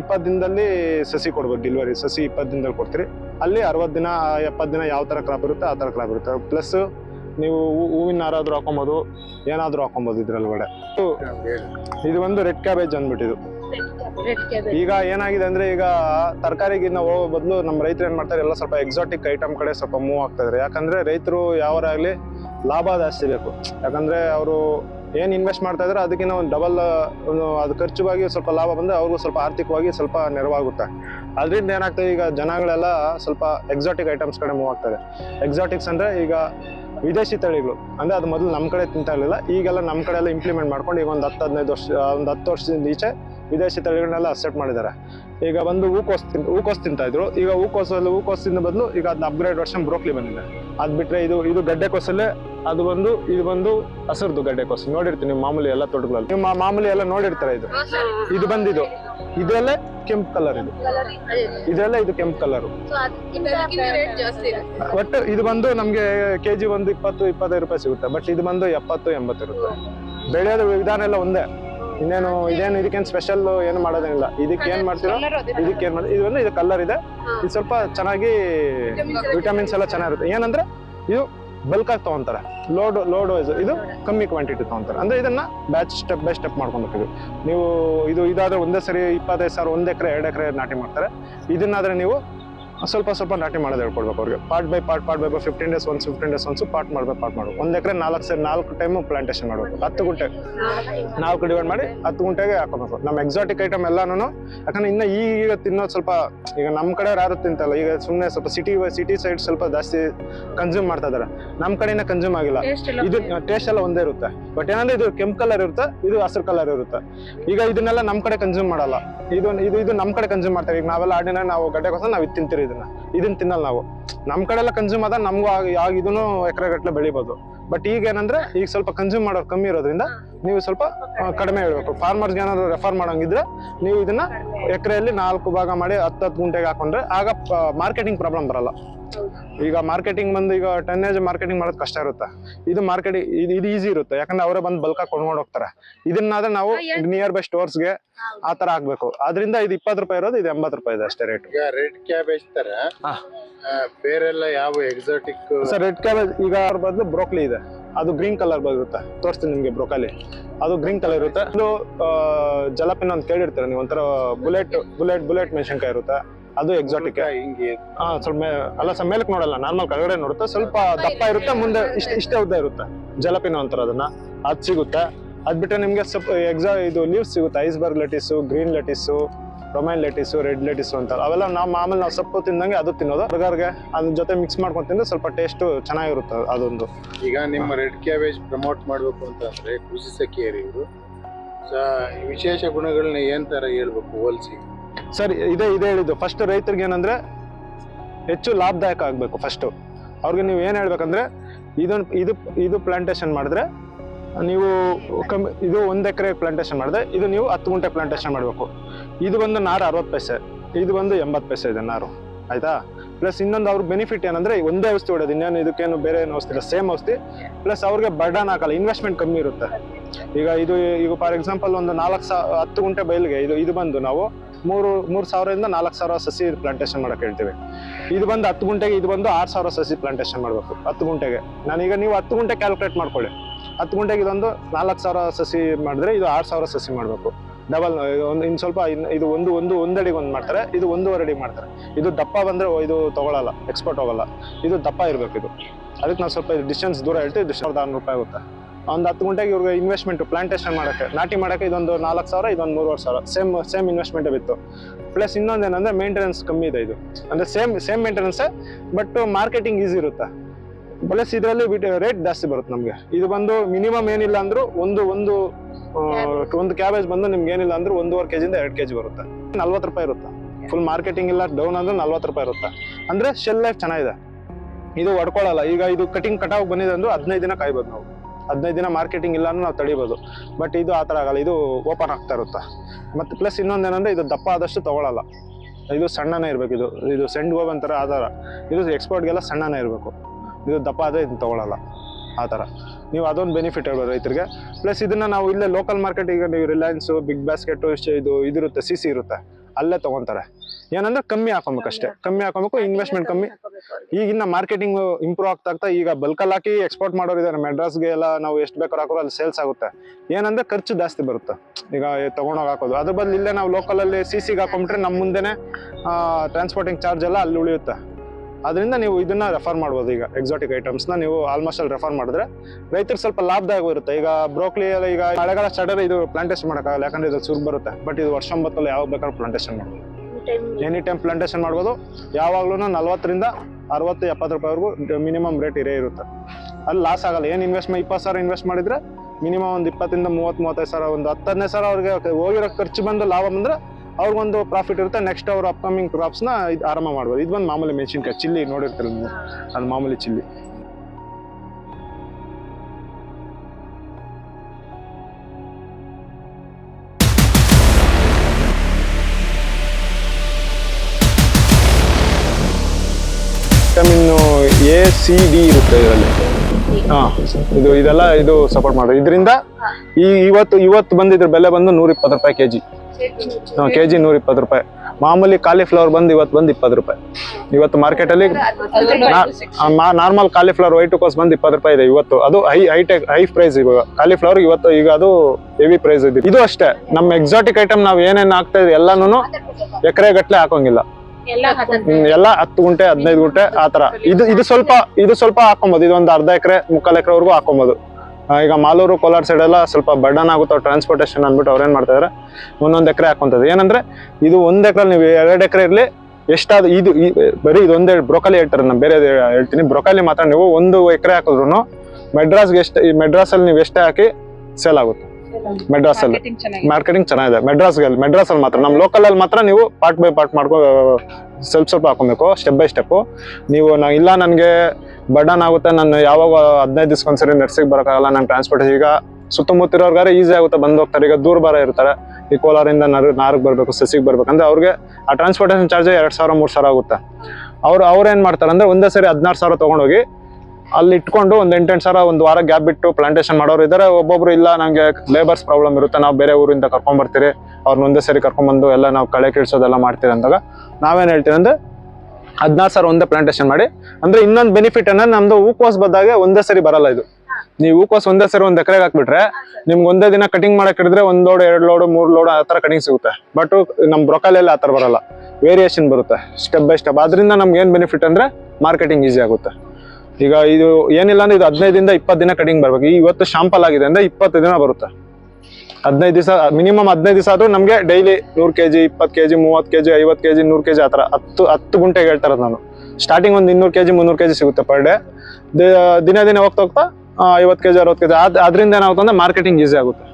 ಇಪ್ಪತ್ತು ದಿನದಲ್ಲಿ ಸಸಿ ಕೊಡ್ಬೋದು ಡಿಲಿವರಿ ಸಸಿ ಇಪ್ಪತ್ತು ದಿನದಲ್ಲಿ ಕೊಡ್ತೀರಿ. ಅಲ್ಲಿ ಅರವತ್ತು ದಿನ, ಎಪ್ಪತ್ತು ದಿನ ಯಾವ ಥರ ಕ್ರಾಪ್ ಇರುತ್ತೆ, ಆ ಥರ ಕ್ರಾಪ್ ಇರುತ್ತೆ. ಪ್ಲಸ್ ನೀವು ಹೂವಿನ ಹಾರಾದ್ರೂ ಹಾಕೊಬೋದು, ಏನಾದ್ರೂ ಹಾಕೊಬೋದು ಇದ್ರೊಳಗಡೆ ಇದು ಒಂದು ರೆಡ್ ಕ್ಯಾಬೇಜ್ ಅಂದ್ಬಿಟ್ಟಿದು. ಈಗ ಏನಾಗಿದೆ ಅಂದ್ರೆ ಈಗ ತರಕಾರಿಗಿನ್ನ ಹೋಗೋ ಬದಲು ನಮ್ಮ ರೈತರು ಏನ್ ಮಾಡ್ತಾರೆ, ಎಲ್ಲ ಸ್ವಲ್ಪ ಎಕ್ಸಾಟಿಕ್ ಐಟಮ್ ಕಡೆ ಸ್ವಲ್ಪ ಮೂವ್ ಆಗ್ತಾ ಇದಾರೆ. ಯಾಕಂದ್ರೆ ರೈತರು ಯಾವರಾಗ್ಲಿ ಲಾಭ ಜಾಸ್ತಿ ಬೇಕು. ಯಾಕಂದ್ರೆ ಅವರು ಏನ್ ಇನ್ವೆಸ್ಟ್ ಮಾಡ್ತಾ ಇದ್ರೆ ಅದಕ್ಕಿಂತ ಒಂದು ಡಬಲ್ ಅದು ಖರ್ಚುಗಾಗಿ ಸ್ವಲ್ಪ ಲಾಭ ಬಂದ್ರೆ ಅವ್ರಿಗೂ ಸ್ವಲ್ಪ ಆರ್ಥಿಕವಾಗಿ ಸ್ವಲ್ಪ ನೆರವಾಗುತ್ತೆ. ಅದರಿಂದ ಏನಾಗ್ತದೆ ಈಗ ಜನಗಳೆಲ್ಲ ಸ್ವಲ್ಪ ಎಕ್ಸಾಟಿಕ್ ಐಟಮ್ಸ್ ಕಡೆ ಮೂವ್ ಆಗ್ತಾರೆ ಎಕ್ಸಾಟಿಕ್ಸ್ ಅಂದ್ರೆ ಈಗ ವಿದೇಶಿ ತಳಿಗಳು. ಅಂದ್ರೆ ಅದು ಮೊದಲು ನಮ್ಮ ಕಡೆ ತಿಂತಾ ಇರಲಿಲ್ಲ. ಈಗೆಲ್ಲ ನಮ್ಮ ಕಡೆ ಎಲ್ಲ ಇಂಪ್ಲಿಮೆಂಟ್ ಮಾಡ್ಕೊಂಡು ಈಗ ಒಂದು ಹತ್ತು ಹದಿನೈದು ವರ್ಷ, ಒಂದು ಹತ್ತು ವರ್ಷದಿಂದ ಈಚೆ ವಿದೇಶಿ ತಳಿಗಳನ್ನೆಲ್ಲ ಅಕ್ಸೆಪ್ಟ್ ಮಾಡಿದ್ದಾರೆ. ಈಗ ಬಂದು ಹೂಕೋಸ್ ತಿನ್, ಹೂಕೋಸ್ ತಿಂತಾ ಇದ್ರು. ಈಗ ಹೂಕೋಸಲ್ಲಿ, ಹೂಕೋಸಿಂದ ಬದಲು ಈಗ ಅದನ್ನ ಅಪ್ಗ್ರೇಡ್ ವರ್ಷನ್ ಬ್ರೋಕ್ಲಿ ಬಂದಿದೆ. ಅದ್ ಬಿಟ್ರೆ ಇದು ಇದು ಗಡ್ಡೆಕೋಸಲ್ಲೇ ಅದು ಬಂದು, ಇದು ಬಂದು ಹಸಿರ್ದು ಗಡ್ಡೆಕೋಸು ನೋಡಿರ್ತೀನಿ ನೀವು ಮಾಮೂಲಿ ಎಲ್ಲ ತೋಟಗಳಲ್ಲಿ. ನಿಮ್ಮ ಮಾಮೂಲಿ ಎಲ್ಲ ನೋಡಿರ್ತಾರೆ ಇದು? ಇದು ಬಂದಿದ್ದು. ಇದೆಲ್ಲ ಕೆಂಪು ಕಲರ್ ಇದು. ಇದೆಲ್ಲ ಇದು ಕೆಂಪು ಕಲರ್ ಒಟ್ಟು ಇದು ಬಂದು ನಮ್ಗೆ ಕೆಜಿ ಒಂದು ಇಪ್ಪತ್ತು, ಇಪ್ಪತ್ತೈದು ರೂಪಾಯಿ ಸಿಗುತ್ತೆ. ಬಟ್ ಇದು ಬಂದು ಎಪ್ಪತ್ತು, ಎಂಬತ್ತು ಇರುತ್ತೆ. ಬೆಳೆಯೋದು ವಿಧಾನ ಎಲ್ಲ ಒಂದೇ. ಇನ್ನೇನು ಇದೇನು ಇದಕ್ಕೇನು ಸ್ಪೆಷಲ್ ಏನು ಮಾಡೋದೇನಿಲ್ಲ. ಇದಕ್ಕೆ ಏನ್ ಮಾಡ್ತೀರೋ ಇದಕ್ಕೆ ಏನ್ ಮಾಡ್ತೀವಿ ಇದು ಒಂದು ಇದು. ಕಲರ್ ಇದೆ ಇದು ಸ್ವಲ್ಪ ಚೆನ್ನಾಗಿ ವಿಟಮಿನ್ಸ್ ಎಲ್ಲ ಚೆನ್ನಾಗಿರುತ್ತೆ. ಏನಂದ್ರೆ ಇದು ಬಲ್ಕ್ ಆಗಿ ತಗೊಂತಾರೆ. ಲೋಡ್ ಲೋಡ್ ವೈಸ್ ಇದು ಕಮ್ಮಿ ಕ್ವಾಂಟಿಟಿ ತಗೊಂತಾರೆ. ಅಂದ್ರೆ ಇದನ್ನ ಬ್ಯಾಚ್ ಸ್ಟೆಪ್ ಬೈ ಸ್ಟೆಪ್ ಮಾಡ್ಕೊಂಡು ನೀವು ಇದು ಇದಾದ್ರೆ ಒಂದೇ ಸರಿ ಇಪ್ಪತ್ತೈದು ಸಾವಿರ ಒಂದು ಎಕರೆ ಎರಡು ಎಕರೆ ನಾಟಿ ಮಾಡ್ತಾರೆ. ಇದನ್ನಾದ್ರೆ ನೀವು ಸ್ವಲ್ಪ ಸ್ವಲ್ಪ ನಾಟಿ ಮಾಡೋದು ಹೇಳ್ಕೊಡ್ಬೇಕು ಅವ್ರಿಗೆ. Part by part part by fifteen days once fifteen days once part ಮಾಡ್ಬೇಕು ಪಾರ್ಟ್ ಮಾಡ್ಬೇಕು. ಒಂದು ಎಕರೆ ನಾಲ್ಕು ಸೇರಿ ನಾಲ್ಕು ಟೈಮು ಪ್ಲಾಂಟೇಶನ್ ಮಾಡಬೇಕು. ಹತ್ತು ಗುಂಟೆ. ನಾಲ್ಕು ಡಿವೈಡ್ ಮಾಡಿ ಹತ್ತು ಗುಂಟೆಗೆ ಹಾಕೋಬೇಕು ನಮ್ಮ ಎಕ್ಸಾಟಿಕ್ ಐಟಮ್ ಎಲ್ಲಾನು ಯಾಕಂದ್ರೆ ಇನ್ನು ಈಗ ತಿನ್ನೋದು ಸ್ವಲ್ಪ ಈಗ ನಮ್ಮ ಕಡೆ ಯಾರು ತಿಂತಲ್ಲ ಈಗ ಸುಮ್ಮನೆ ಸ್ವಲ್ಪ ಸಿಟಿ ಸಿಟಿ ಸೈಡ್ ಸ್ವಲ್ಪ ಜಾಸ್ತಿ ಕನ್ಸ್ಯೂಮ್ ಮಾಡ್ತಾ ಇದಾರೆ. ನಮ್ಮ ಕಡೆಯಿಂದ ಕನ್ಸ್ಯೂಮ್ ಆಗಿಲ್ಲ. ಇದು ಟೇಸ್ಟ್ ಎಲ್ಲ ಒಂದೇ ಇರುತ್ತೆ. ಬಟ್ ಏನಂದ್ರೆ ಇದು ಕೆಂಪು ಕಲರ್ ಇರುತ್ತೆ ಇದು ಹಸಿರು ಕಲರ್ ಇರುತ್ತೆ. ಈಗ ಇದನ್ನೆಲ್ಲ ನಮ್ಮ ಕಡೆ ಕನ್ಸ್ಯೂಮ್ ಮಾಡಲ್ಲ. ಇದು ಇದು ಇದು ನಮ್ಮ ಕಡೆ ಕನ್ಸ್ಯೂಮ್ ಮಾಡ್ತಾರೆ. ಈಗ ನಾವೆಲ್ಲ ಆಡಿನ ನಾವು ಗಡ್ಡೆಗೋಸ್ಕರ ನಾವು ಇದು ತಿಂತೀರಿ ಇದನ್ನ ಇದನ್ನ ತಿನ್ನಲ್ಲ ನಾವು. ನಮ್ಮ ಕಡೆ ಎಲ್ಲ ಕನ್ಸ್ಯೂಮ್ ಆದ ನಮಗೂ ಆಗ ಇದನ್ನು ಎಕರೆ ಗಟ್ಟಲೆ ಬೆಳಿಬೋದು. ಬಟ್ ಈಗ ಏನಂದ್ರೆ, ಈಗ ಸ್ವಲ್ಪ ಕನ್ಸ್ಯೂಮ್ ಮಾಡೋರು ಕಮ್ಮಿ ಇರೋದ್ರಿಂದ ನೀವು ಸ್ವಲ್ಪ ಕಡಿಮೆ ಹೇಳ್ಬೇಕು. ಫಾರ್ಮರ್ಸ್ ಏನಾದ್ರು ರೆಫರ್ ಮಾಡೋಂಗಿದ್ರೆ ನೀವು ಇದನ್ನ ಎಕರೆಯಲ್ಲಿ ನಾಲ್ಕು ಭಾಗ ಮಾಡಿ ಹತ್ತು ಹತ್ತು ಗುಂಟೆಗೆ ಹಾಕೊಂಡ್ರೆ ಆಗ ಮಾರ್ಕೆಟಿಂಗ್ ಪ್ರಾಬ್ಲಮ್ ಬರಲ್ಲ. ಈಗ ಮಾರ್ಕೆಟಿಂಗ್ ಬಂದು ಈಗ ಟನ್ನೇಜ್ ಮಾರ್ಕೆಟಿಂಗ್ ಮಾಡೋದು ಕಷ್ಟ ಇರುತ್ತೆ? ಇದು ಮಾರ್ಕೆಟಿಂಗ್ ಇದು ಇದು ಈಸಿ ಇರುತ್ತೆ. ಯಾಕಂದ್ರೆ ಅವರೇ ಬಂದು ಬಲ್ಕ ಕೊಂಡ್ಕೊಂಡು ಹೋಗ್ತಾರೆ. ಇದನ್ನಾದ್ರೆ ನಾವು ನಿಯರ್ ಬೈ ಸ್ಟೋರ್ಸ್ಗೆ ಆ ತರ ಹಾಕ್ಬೇಕು. ಅದರಿಂದ ಇದು ಇಪ್ಪತ್ತು ರೂಪಾಯಿ ಇರೋದು ಇದು ಎಂಬತ್ತು ರೂಪಾಯಿ ಇದೆ ಅಷ್ಟೇ ರೇಟ್ ಈಗ ರೆಡ್ ಕ್ಯಾಬೇಜ್ ತರ ಆ, ಬೇರೆಲ್ಲ ಯಾವ ಎಕ್ಸಾಟಿಕ್ ಸರ್ ರೆಡ್ ಕ್ಯಾಬೇಜ್ ಈಗ ಅವ್ರ ಬದಲು ಬ್ರೋಕ್ಲಿ ಇದೆ. ಅದು ಗ್ರೀನ್ ಕಲರ್ ಬರುತ್ತೆ. ತೋರಿಸ್ತೀನಿ ನಿಮಗೆ ಬ್ರೋಕಲಿ ಅದು ಗ್ರೀನ್ ಕಲರ್ ಇರುತ್ತೆ. ಅದು ಜಲಪಿನ ಅಂತ ಕೇಳಿರ್ತೀರ ನೀವು? ಒಂಥರ ಬುಲೆಟ್ ಬುಲೆಟ್ ಬುಲೆಟ್ ಮೆಣಸಿನ್ಕಾಯಿ ಇರುತ್ತೆ. ಅದು ಎಕ್ಸಾಟಿಕ್ ಹಾ ಸ್ವಲ್ಪ ಅಲ್ಲ ಸ್ವಲ್ಪ ಮೇಲಕ್ಕೆ ನೋಡಲ್ಲ ನಾರ್ಮಲ್ ಕೆಳಗಡೆ ನೋಡುತ್ತೆ. ಸ್ವಲ್ಪ ದಪ್ಪ ಇರುತ್ತೆ ಮುಂದೆ ಇಷ್ಟ ಇಷ್ಟೇ ಉದ್ದ ಇರುತ್ತೆ. ಜಲಪಿನ ಅಂತಾರೆ ಅದನ್ನ. ಅದು ಸಿಗುತ್ತೆ. ಅದ್ ಬಿಟ್ಟರೆ ನಿಮಗೆ ಸ್ವಲ್ಪ ಎಕ್ಸಾ ಇದು ಲೀವ್ಸ್ ಸಿಗುತ್ತೆ iceberg lettuce green lettuce romaine lettuce red lettuce ಅಂತ ಅವೆಲ್ಲ ನಾವು ಮಾಮೂಲಿ ನಾವು ಸೊಪ್ಪು ತಿಂದಂಗೆ ಅದು ತಿನ್ನೋದು. ಬರ್ಗರ್ಗೆ ಅದ್ರ ಜೊತೆ ಮಿಕ್ಸ್ ಮಾಡ್ಕೊಂಡು ತಿಂದ್ರೆ ಸ್ವಲ್ಪ ಟೇಸ್ಟ್ ಚೆನ್ನಾಗಿರುತ್ತೆ ಅದೊಂದು. ಈಗ ನಿಮ್ಮ ರೆಡ್ ಕ್ಯಾಬೇಜ್ ಪ್ರಮೋಟ್ ಮಾಡ್ಬೇಕು ಅಂತಂದ್ರೆ ಕೃಷಿ ಸಖಿಯರು ಇವರು ವಿಶೇಷ ಗುಣಗಳನ್ನ ಏನ್ ತರ ಹೇಳ್ಬೇಕು ಹೋಲ್ಸಿ ಸರ್ ಇದೇ ಇದೇ ಹೇಳಿದ್ದು. ಫಸ್ಟ್ ರೈತರಿಗೆ ಏನಂದ್ರೆ ಹೆಚ್ಚು ಲಾಭದಾಯಕ ಆಗಬೇಕು ಫಸ್ಟ್ ಅವ್ರಿಗೆ ನೀವು ಏನು ಹೇಳ್ಬೇಕಂದ್ರೆ ಇದೊಂದು ಇದು ಇದು ಪ್ಲಾಂಟೇಶನ್ ಮಾಡಿದ್ರೆ ನೀವು ಕಮ್ಮಿ ಇದು ಒಂದು ಎಕರೆ ಪ್ಲಾಂಟೇಶನ್ ಮಾಡಿದ್ರೆ ಇದು ನೀವು ಹತ್ತು ಗುಂಟೆ ಪ್ಲಾಂಟೇಶನ್ ಮಾಡಬೇಕು. ಇದು ಬಂದು ನಾರು ಅರವತ್ತು ಪೈಸೆ, ಇದು ಬಂದು ಎಂಬತ್ತು ಪೈಸೆ ಇದೆ ನಾರು. ಆಯ್ತಾ? ಪ್ಲಸ್ ಇನ್ನೊಂದು ಅವ್ರ ಬೆನಿಫಿಟ್ ಏನಂದ್ರೆ ಒಂದೇ ಔಷಧಿ ಹೊಡೋದು ಇನ್ನೇನು ಇದಕ್ಕೇನು ಬೇರೆ ಏನು ಔಷಧಿ ಇಲ್ಲ ಸೇಮ್ ಔಷಧಿ. ಪ್ಲಸ್ ಅವ್ರಿಗೆ ಬರ್ಡನ್ ಹಾಕಲ್ಲ ಇನ್ವೆಸ್ಟ್ಮೆಂಟ್ ಕಮ್ಮಿ ಇರುತ್ತೆ. ಈಗ ಇದು ಈಗ ಫಾರ್ ಎಕ್ಸಾಂಪಲ್ ಒಂದು ನಾಲ್ಕು ಸಾ ಹತ್ತು ಗುಂಟೆ ಬಯಲಿಗೆ ಇದು ಇದು ಬಂದು ನಾವು ಮೂರು ಮೂರು ಸಾವಿರದಿಂದ ನಾಲ್ಕು ಸಾವಿರ ಸಸಿ ಪ್ಲಾಂಟೇಶನ್ ಮಾಡಕ್ಕೆ ಹೇಳ್ತೀವಿ. ಇದು ಬಂದು ಹತ್ತು ಗುಂಟೆಗೆ, ಇದು ಬಂದು ಆರು ಸಾವಿರ ಸಸಿ ಪ್ಲಾಂಟೇಶನ್ ಮಾಡಬೇಕು, ಹತ್ತು ಗುಂಟೆಗೆ. ನಾನೀಗ ನೀವು ಹತ್ತು ಗುಂಟೆ ಕ್ಯಾಲ್ಕುಲೇಟ್ ಮಾಡ್ಕೊಳ್ಳಿ. ಹತ್ತು ಗುಂಟೆಗೆ ಇದೊಂದು ನಾಲ್ಕು ಸಾವಿರ ಸಸಿ ಮಾಡಿದ್ರೆ ಇದು ಆರು ಸಾವಿರ ಸಸಿ ಮಾಡಬೇಕು. ಡಬಲ್ ಒಂದು, ಇನ್ನು ಸ್ವಲ್ಪ ಇದು ಒಂದು ಒಂದು ಒಂದಡಿಗೆ ಒಂದು ಮಾಡ್ತಾರೆ, ಇದು ಒಂದೂವರೆ ಅಡಿಗೆ ಮಾಡ್ತಾರೆ. ಇದು ದಪ್ಪ ಬಂದರೆ ಇದು ತೊಗೊಳಲ್ಲ ಎಕ್ಸ್ಪೋರ್ಟ್ ಹೋಗಲ್ಲ. ಇದು ದಪ್ಪ ಇರಬೇಕು ಇದು. ಅದಕ್ಕೆ ನಾವು ಸ್ವಲ್ಪ ಡಿಸ್ಟೆನ್ಸ್ ದೂರ ಹೇಳ್ತೀವಿ ಇದು ಸಾವಿರದ ಆರುನೂರು ರೂಪಾಯಿ ಆಗುತ್ತೆ. ಒಂದು ಹತ್ತು ಗಂಟೆಗೆ ಇವ್ರಿಗೆ ಇನ್ವೆಸ್ಟ್ಮೆಂಟ್ ಪ್ಲಾಂಟೇಶನ್ ಮಾಡೋಕ್ಕೆ. ನಾಟಿ ಮಾಡೋಕ್ಕೆ ಇದೊಂದು ನಾಲ್ಕು ಸಾವಿರ ಇದೊಂದು ಮೂರುವರೆ ಸಾವಿರ. ಸೇಮ್ ಸೇಮ್ ಇನ್ವೆಸ್ಟ್ಮೆಂಟ್ ಬಿತ್ತು. ಪ್ಲಸ್ ಇನ್ನೊಂದು ಏನಂದ್ರೆ ಮೇಂಟೆನೆನ್ಸ್ ಕಮ್ಮಿ ಇದೆ ಇದು. ಅಂದರೆ ಸೇಮ್ ಸೇಮ್ ಮೇಂಟೆನೆನ್ಸೇ ಬಟ್ ಮಾರ್ಕೆಟಿಂಗ್ ಈಸಿ ಇರುತ್ತೆ. ಪ್ಲಸ್ ಇದರಲ್ಲಿ ರೇಟ್ ಜಾಸ್ತಿ ಬರುತ್ತೆ ನಮಗೆ. ಇದು ಬಂದು ಮಿನಿಮಮ್ ಏನಿಲ್ಲ ಅಂದರೂ ಒಂದು ಒಂದು ಒಂದು ಕ್ಯಾಬೇಜ್ ಬಂದು ನಿಮ್ಗೆ ಏನಿಲ್ಲ ಅಂದ್ರೆ ಒಂದೂವರೆ ಕೆಜಿಯಿಂದ ಎರಡು ಕೆಜಿ ಬರುತ್ತೆ. ನಲ್ವತ್ತು ರೂಪಾಯಿ ಇರುತ್ತೆ. ಫುಲ್ ಮಾರ್ಕೆಟಿಂಗ್ ಇಲ್ಲ ಡೌನ್ ಅಂದ್ರೆ ನಲ್ವತ್ತು ರೂಪಾಯಿ ಇರುತ್ತೆ. ಅಂದ್ರೆ ಶೆಲ್ ಲೈಫ್ ಚೆನ್ನಾಗಿದೆ. ಇದು ಹೊಡ್ಕೊಳ್ಳಲ್ಲ. ಈಗ ಇದು ಕಟಿಂಗ್ ಕಟಾವ್ ಬಂದಿದೆ ಅಂದ್ರೆ ಹದಿನೈದು ದಿನ ಕಾಯ್ಬೋದು ನಾವು. ಹದಿನೈದು ದಿನ ಮಾರ್ಕೆಟಿಂಗ್ ಇಲ್ಲ ನಾವು ತಡಿಬೋದು. ಬಟ್ ಇದು ಆ ಥರ ಆಗಲ್ಲ, ಇದು ಓಪನ್ ಆಗ್ತಾ ಇರುತ್ತೆ. ಮತ್ತು ಪ್ಲಸ್ ಇನ್ನೊಂದು ಏನಂದ್ರೆ ಇದು ದಪ್ಪ ಆದಷ್ಟು ತಗೊಳಲ್ಲ. ಇದು ಸಣ್ಣನೇ ಇರಬೇಕು ಇದು. ಇದು ಸೆಂಡ್ ಗೋಬ್ ಅಂತಾರೆ ಆ ಥರ ಇದು ಎಕ್ಸ್ಪೋರ್ಟ್ಗೆಲ್ಲ ಸಣ್ಣನೇ ಇರಬೇಕು. ಇದು ದಪ್ಪ ಆದರೆ ಇದನ್ನ ತಗೊಳಲ್ಲ. ಆ ಥರ. ನೀವು ಅದೊಂದು ಬೆನಿಫಿಟ್ ಹೇಳ್ಬೋದು ರೈತರಿಗೆ. ಪ್ಲಸ್ ಇದನ್ನ ನಾವು ಇಲ್ಲೇ ಲೋಕಲ್ ಮಾರ್ಕೆಟಿಗೆ ನೀವು ರಿಲಯನ್ಸು ಬಿಗ್ ಬಾಸ್ಕೆಟು ಇದು ಇದಿರುತ್ತೆ ಸಿ ಸಿ ಇರುತ್ತೆ. ಅಲ್ಲೇ ತಗೊಂತಾರೆ. ಏನಂದ್ರೆ ಕಮ್ಮಿ ಹಾಕೊಬೇಕು. ಅಷ್ಟೇ ಕಮ್ಮಿ ಹಾಕೊಬೇಕು ಇನ್ವೆಸ್ಟ್ಮೆಂಟ್ ಕಮ್ಮಿ ಈಗಿನ ಮಾರ್ಕೆಟಿಂಗ್ ಇಂಪ್ರೂವ್ ಆಗ್ತಾ ಆಗ್ತಾ ಈಗ ಬಲ್ಕಲ್ಲಿ ಹಾಕಿ ಎಕ್ಸ್ಪೋರ್ಟ್ ಮಾಡೋರಿದ್ದಾರೆ ಮೆಡ್ರಾಸ್ಗೆ ಎಲ್ಲ ನಾವು ಎಷ್ಟು ಬೇಕಾದ್ರೂ ಹಾಕೋರು ಅಲ್ಲಿ ಸೇಲ್ಸ್ ಆಗುತ್ತೆ. ಏನಂದ್ರೆ ಖರ್ಚು ಜಾಸ್ತಿ ಬರುತ್ತೆ. ಈಗ ತೊಗೊಂಡೋಗಿ ಹಾಕೋದು. ಅದ್ರ ಬದಲು ಇಲ್ಲೇ ನಾವು ಲೋಕಲಲ್ಲಿ ಸಿ ಸಿಗೆ ಹಾಕೊಂಡ್ರೆ ನಮ್ಮ ಮುಂದೆನೆ ಟ್ರಾನ್ಸ್ಪೋರ್ಟಿಂಗ್ ಚಾರ್ಜ್ ಎಲ್ಲ ಅಲ್ಲಿ ಉಳಿಯುತ್ತೆ. ಅದರಿಂದ ನೀವು ಇದನ್ನ ರೆಫರ್ ಮಾಡ್ಬೋದು ಈಗ ಎಕ್ಸಾಟಿಕ್ ಐಟಮ್ಸ್ನ ನೀವು ಆಲ್ಮೋಸ್ಟ್ ಅಲ್ಲಿ ರೆಫರ್ ಮಾಡಿದ್ರೆ ರೈತರಿಗೆ ಸ್ವಲ್ಪ ಲಾಭದಾಯಕ ಇರುತ್ತೆ. ಈಗ ಬ್ರೋಕ್ಲಿ ಎಲ್ಲ ಈಗ ಮಳೆಗಾಲ ಸ್ಟಾರ್ಟರ್ ಇದು ಪ್ಲಾಂಟೇಶನ್ ಮಾಡೋಕ್ಕಾಗಲ್ಲ ಯಾಕಂದ್ರೆ ಇದು ಸುರ್ ಬರುತ್ತೆ. ಬಟ್ ಇದು ವರ್ಷ ವರ್ಷಂಬತ್ತಲ್ಲಿ ಯಾವಾಗ ಬೇಕಾದ್ರೂ ಪ್ಲಾಂಟೇಶನ್ ಮಾಡ್ಬೋದು. ಎನಿ ಟೈಮ್ ಪ್ಲಾಂಟೇಶನ್ ಮಾಡ್ಬೋದು. ಯಾವಾಗ್ಲೂ ನಲ್ವತ್ತರಿಂದ ಅರವತ್ತು ಎಪ್ಪತ್ತು ರೂಪಾಯಿವರೆಗೂ ಮಿನಿಮಮ್ ರೇಟ್ ಇರೇ ಇರುತ್ತೆ. ಅಲ್ಲಿ ಲಾಸ್ ಆಗಲ್ಲ. ಏನು ಇನ್ವೆಸ್ಟ್ಮೆಂಟ್ ಇಪ್ಪತ್ತು ಸಾವಿರ ಇನ್ವೆಸ್ಟ್ ಮಾಡಿದ್ರೆ ಮಿನಿಮಮ್ ಒಂದು ಇಪ್ಪತ್ತರಿಂದ ಮೂವತ್ತು ಮೂವತ್ತೈದು ಸಾವಿರ ಒಂದು ಹತ್ತು ಹದಿನೈದು ಸಾವಿರ ಅವ್ರಿಗೆ ಹೋಗಿರೋ ಖರ್ಚು ಬಂದು ಲಾಭ ಬಂದ್ರೆ ಅವ್ರಿಗೊಂದು ಪ್ರಾಫಿಟ್ ಇರುತ್ತೆ. ನೆಕ್ಸ್ಟ್ ಅವ್ರ ಅಪ್ಕಮಿಂಗ್ ಕ್ರಾಪ್ಸ್ನ ಇದು ಆರಂಭ ಮಾಡ್ಬೋದು. ಇದು ಒಂದು ಮಾಮೂಲಿ ಮೆಣಸಿನ್ಕಾಯಿ ಚಿಲ್ಲಿ ನೋಡಿರ್ತೀರ ನೀವು? ಅದು ಮಾಮೂಲಿ chilli. Vitamin A, C, D ಇರುತ್ತೆ ಇದರಲ್ಲಿ. ಹಾ, ಇದು ಇದೆಲ್ಲ ಇದು ಸಪೋರ್ಟ್ ಮಾಡೋದು ಇದರಿಂದ ಈ ಇವತ್ತು ಇವತ್ತು ಬಂದಿದ್ರ ಬೆಲೆ ಬಂದು ನೂರ ಇಪ್ಪತ್ತು ರೂಪಾಯಿ ಕೆಜಿ ಕೆ ಜಿ ನೂರ ಇಪ್ಪತ್ತು ರೂಪಾಯಿ. ಮಾಮೂಲಿ ಕಾಲಿಫ್ಲವರ್ ಬಂದು ಇವತ್ತು ಬಂದು ಇಪ್ಪತ್ತು ರೂಪಾಯಿ. ಇವತ್ತು ಮಾರ್ಕೆಟಲ್ಲಿ ನಾರ್ಮಲ್ ಕಾಲಿಫ್ಲವರ್ ವೈಟ್ ಕೋಸ್ ಬಂದು ಇಪ್ಪತ್ತು ರೂಪಾಯಿ ಇದೆ ಇವತ್ತು. ಅದು ಹೈ ಹೈಟೆಕ್ ಹೈ ಪ್ರೈಸ್ ಇವಾಗ. ಕಾಲಿಫ್ಲವರ್ ಇವತ್ತು ಈಗ ಅದು ಹೆವಿ ಪ್ರೈಸ್ ಇದೆ. ಇದು ಅಷ್ಟೇ. ನಮ್ಮ ಎಕ್ಸಾಟಿಕ್ ಐಟಮ್ ನಾವು ಏನೇನು ಹಾಕ್ತಾ ಇದ್ವಿ ಎಲ್ಲಾನು ಎಕರೆ ಗಟ್ಟಲೆ ಹಾಕೋಂಗಿಲ್ಲ. ಎಲ್ಲ ಹತ್ತು ಗುಂಟೆ ಹದಿನೈದು ಗುಂಟೆ ಆ ತರ ಇದು ಇದು ಸ್ವಲ್ಪ ಇದು ಸ್ವಲ್ಪ ಹಾಕೊಬೋದು. ಇದೊಂದು ಅರ್ಧ ಎಕರೆ ಮುಕ್ಕಾಲು ಎಕರೆವರೆಗೂ ಹಾಕೊಬೋದು. ಈಗ ಮಾಲೂರು ಕೋಲಾರ ಸೈಡ್ ಎಲ್ಲ ಸ್ವಲ್ಪ ಬರ್ಡನ್ ಆಗುತ್ತೆ ಟ್ರಾನ್ಸ್ಪೋರ್ಟೇಷನ್ ಅಂದ್ಬಿಟ್ಟು ಅವ್ರೇನು ಮಾಡ್ತಾ ಇದಾರೆ? ಒಂದೊಂದು ಎಕರೆ ಹಾಕೊಂತದ್ದು ಏನಂದ್ರೆ ಇದು ಒಂದು ಎಕರೆ ನೀವು ಎರಡು ಎಕರೆ ಇರ್ಲಿ, ಎಷ್ಟಾದ ಇದು ಬರೀ ಇದೊಂದೇ ಬ್ರೊಕಾಲಿ ಹೇಳ್ತಾರೆ ನಾನು ಬೇರೆ ಹೇಳ್ತೀನಿ. ಬ್ರೊಕಾಲಿ ಮಾತ್ರ ನೀವು ಒಂದು ಎಕರೆ ಹಾಕಿದ್ರು ಮೆಡ್ರಾಸ್ಗೆ ಎಷ್ಟು, ಈ ಮೆಡ್ರಾಸಲ್ಲಿ ನೀವು ಎಷ್ಟೇ ಹಾಕಿ ಸೇಲ್ ಆಗುತ್ತೆ. ಮಾರ್ಕೆಟಿಂಗ್ ಚೆನ್ನಾಗಿ ಮಾರ್ಕೆಟಿಂಗ್ ಚೆನ್ನಾಗಿದೆ. ಮೆಡ್ರಾಸ್ ಅಲ್ಲಿ ಮಾತ್ರ. ನಮ್ಮ ಲೋಕಲಲ್ಲಿ ಮಾತ್ರ ನೀವು ಪಾರ್ಟ್ ಬೈ ಪಾರ್ಟ್ ಮಾಡ್ಕೊ ಸ್ವಲ್ಪ ಸ್ವಲ್ಪ ಹಾಕೊಬೇಕು ಸ್ಟೆಪ್ ಬೈ ಸ್ಟೆಪ್ಪು ನೀವು ನಾ ಇಲ್ಲ ನನಗೆ ಬಡನ್ ಆಗುತ್ತೆ ನಾನು ಯಾವಾಗ ಹದಿನೈದು ದಿವ್ಸಕ್ಕೊಂದ್ಸರಿ ನರ್ಸಿಗೆ ಬರೋಕ್ಕಾಗಲ್ಲ ನಾನು ಟ್ರಾನ್ಸ್ಪೋರ್ಟ್ ಈಗ ಸುತ್ತಮುತ್ತಿರೋರ್ಗಾರೆ ಈಸಿ ಆಗುತ್ತೆ ಬಂದು ಹೋಗ್ತಾರೆ. ಈಗ ದೂರ ಬರ ಇರ್ತಾರೆ. ಈ ಕೋಲಾರಿಂದ ನರ್ ನಾರ್ಗೆ ಬರಬೇಕು ಸಸಿಗೆ ಬರ್ಬೇಕಂದ್ರೆ ಅವ್ರಿಗೆ ಆ ಟ್ರಾನ್ಸ್ಪೋರ್ಟೇಷನ್ ಚಾರ್ಜ್ ಎರಡು ಸಾವಿರ ಮೂರು ಸಾವಿರ ಆಗುತ್ತೆ. ಅವ್ರು ಅವ್ರು ಏನು ಮಾಡ್ತಾರೆ ಅಂದ್ರೆ ಒಂದೇ ಸರಿ ಹದಿನಾರು ಸಾವಿರ ತೊಗೊಂಡೋಗಿ ಅಲ್ಲಿ ಇಟ್ಕೊಂಡು ಒಂದು ಎಂಟೆಂಟು ಸಾವಿರ, ಒಂದು ವಾರ ಗ್ಯಾಪ್ ಬಿಟ್ಟು ಪ್ಲಾಂಟೇಶನ್ ಮಾಡೋರು ಇದ್ದಾರೆ ಒಬ್ಬೊಬ್ರು ಇಲ್ಲ ನನಗೆ ಲೇಬರ್ಸ್ ಪ್ರಾಬ್ಲಮ್ ಇರುತ್ತೆ. ನಾವು ಬೇರೆ ಊರಿಂದ ಕರ್ಕೊಂಬರ್ತೀರಿ ಅವ್ರನ್ನ ಒಂದೇ ಸರಿ ಕರ್ಕೊಂಬಂದು ಎಲ್ಲ ನಾವು ಕಳೆ ಕೀಳ್ಸೋದೆಲ್ಲ ಮಾಡ್ತೀರಿ ಅಂದಾಗ ನಾವೇನು ಹೇಳ್ತೀವಿ ಅಂದ್ರೆ ಹದಿನಾರು ಸಾವಿರ ಒಂದೇ ಪ್ಲಾಂಟೇಶನ್ ಮಾಡಿ. ಅಂದ್ರೆ ಇನ್ನೊಂದು ಬೆನಿಫಿಟ್ ಏನೋ ನಮ್ದು ಹೂಕೋಸ್ ಬಂದಾಗ ಒಂದೇ ಸರಿ ಬರಲ್ಲ ಇದು. ನೀವು ಹೂಕೋಸ್ ಒಂದೇ ಸರಿ ಒಂದು ಎಕರೆಗೆ ಹಾಕ್ಬಿಟ್ರೆ ನಿಮ್ಗೆ ಒಂದೇ ದಿನ ಕಟಿಂಗ್ ಮಾಡಕ್ಕೆ ಹಿಡಿದ್ರೆ ಒಂದು ಲೋಡ್, ಎರಡು ಲೋಡ್, ಮೂರು ಲೋಡ್ ಆ ತರ ಕಟಿಂಗ್ ಸಿಗುತ್ತೆ. ಬಟ್ ನಮ್ಮ ಬ್ರೊಕಾಲಿಯಲ್ಲಿ ಆ ತರ ಬರಲ್ಲ. ವೇರಿಯೇಷನ್ ಬರುತ್ತೆ ಸ್ಟೆಪ್ ಬೈ ಸ್ಟೆಪ್ ಅದರಿಂದ ನಮ್ಗೆ ಏನು ಬೆನಿಫಿಟ್ ಅಂದ್ರೆ ಮಾರ್ಕೆಟಿಂಗ್ ಈಸಿ ಆಗುತ್ತೆ. ಈಗ ಇದು ಏನಿಲ್ಲ ಅಂದ್ರೆ ಇದು ಹದಿನೈದಿಂದ ಇಪ್ಪತ್ತು ದಿನ ಕಟಿಂಗ್ ಬರ್ಬೇಕು. ಈ ಇವತ್ತು ಶಾಂಪಲ್ ಆಗಿದೆ ಅಂದ್ರೆ ಇಪ್ಪತ್ತು ದಿನ ಬರುತ್ತೆ. ಹದಿನೈದು ದಿವಸ ಮಿನಿಮಮ್ ಹದಿನೈದು ದಿವಸ ಆದ್ರೂ ನಮಗೆ ಡೈಲಿ ನೂರು ಕೆಜಿ ಇಪ್ಪತ್ತು ಕೆಜಿ ಮೂವತ್ತು ಕೆಜಿ ಐವತ್ತು ಕೆಜಿ ನೂರು ಕೆಜಿ ಆ ಥರ ಹತ್ತು ಹತ್ತು ಗುಂಟೆಗೆ ಹೇಳ್ತಾರ ನಾನು. ಸ್ಟಾರ್ಟಿಂಗ್ ಒಂದು ಇನ್ನೂರು ಕೆಜಿ ಮುನ್ನೂರು ಕೆಜಿ ಸಿಗುತ್ತೆ ಪರ್ ಡೇ ದಿನ ದಿನ ಹೋಗ್ತಾ ಹೋಗ್ತಾ ಐವತ್ತು ಕೆಜಿ ಅರವತ್ತು ಕೆಜಿ ಅದ್ ಅದರಿಂದ ಏನಾಗುತ್ತೆ ಅಂದ್ರೆ ಮಾರ್ಕೆಟಿಂಗ್ ಈಸಿ ಆಗುತ್ತೆ.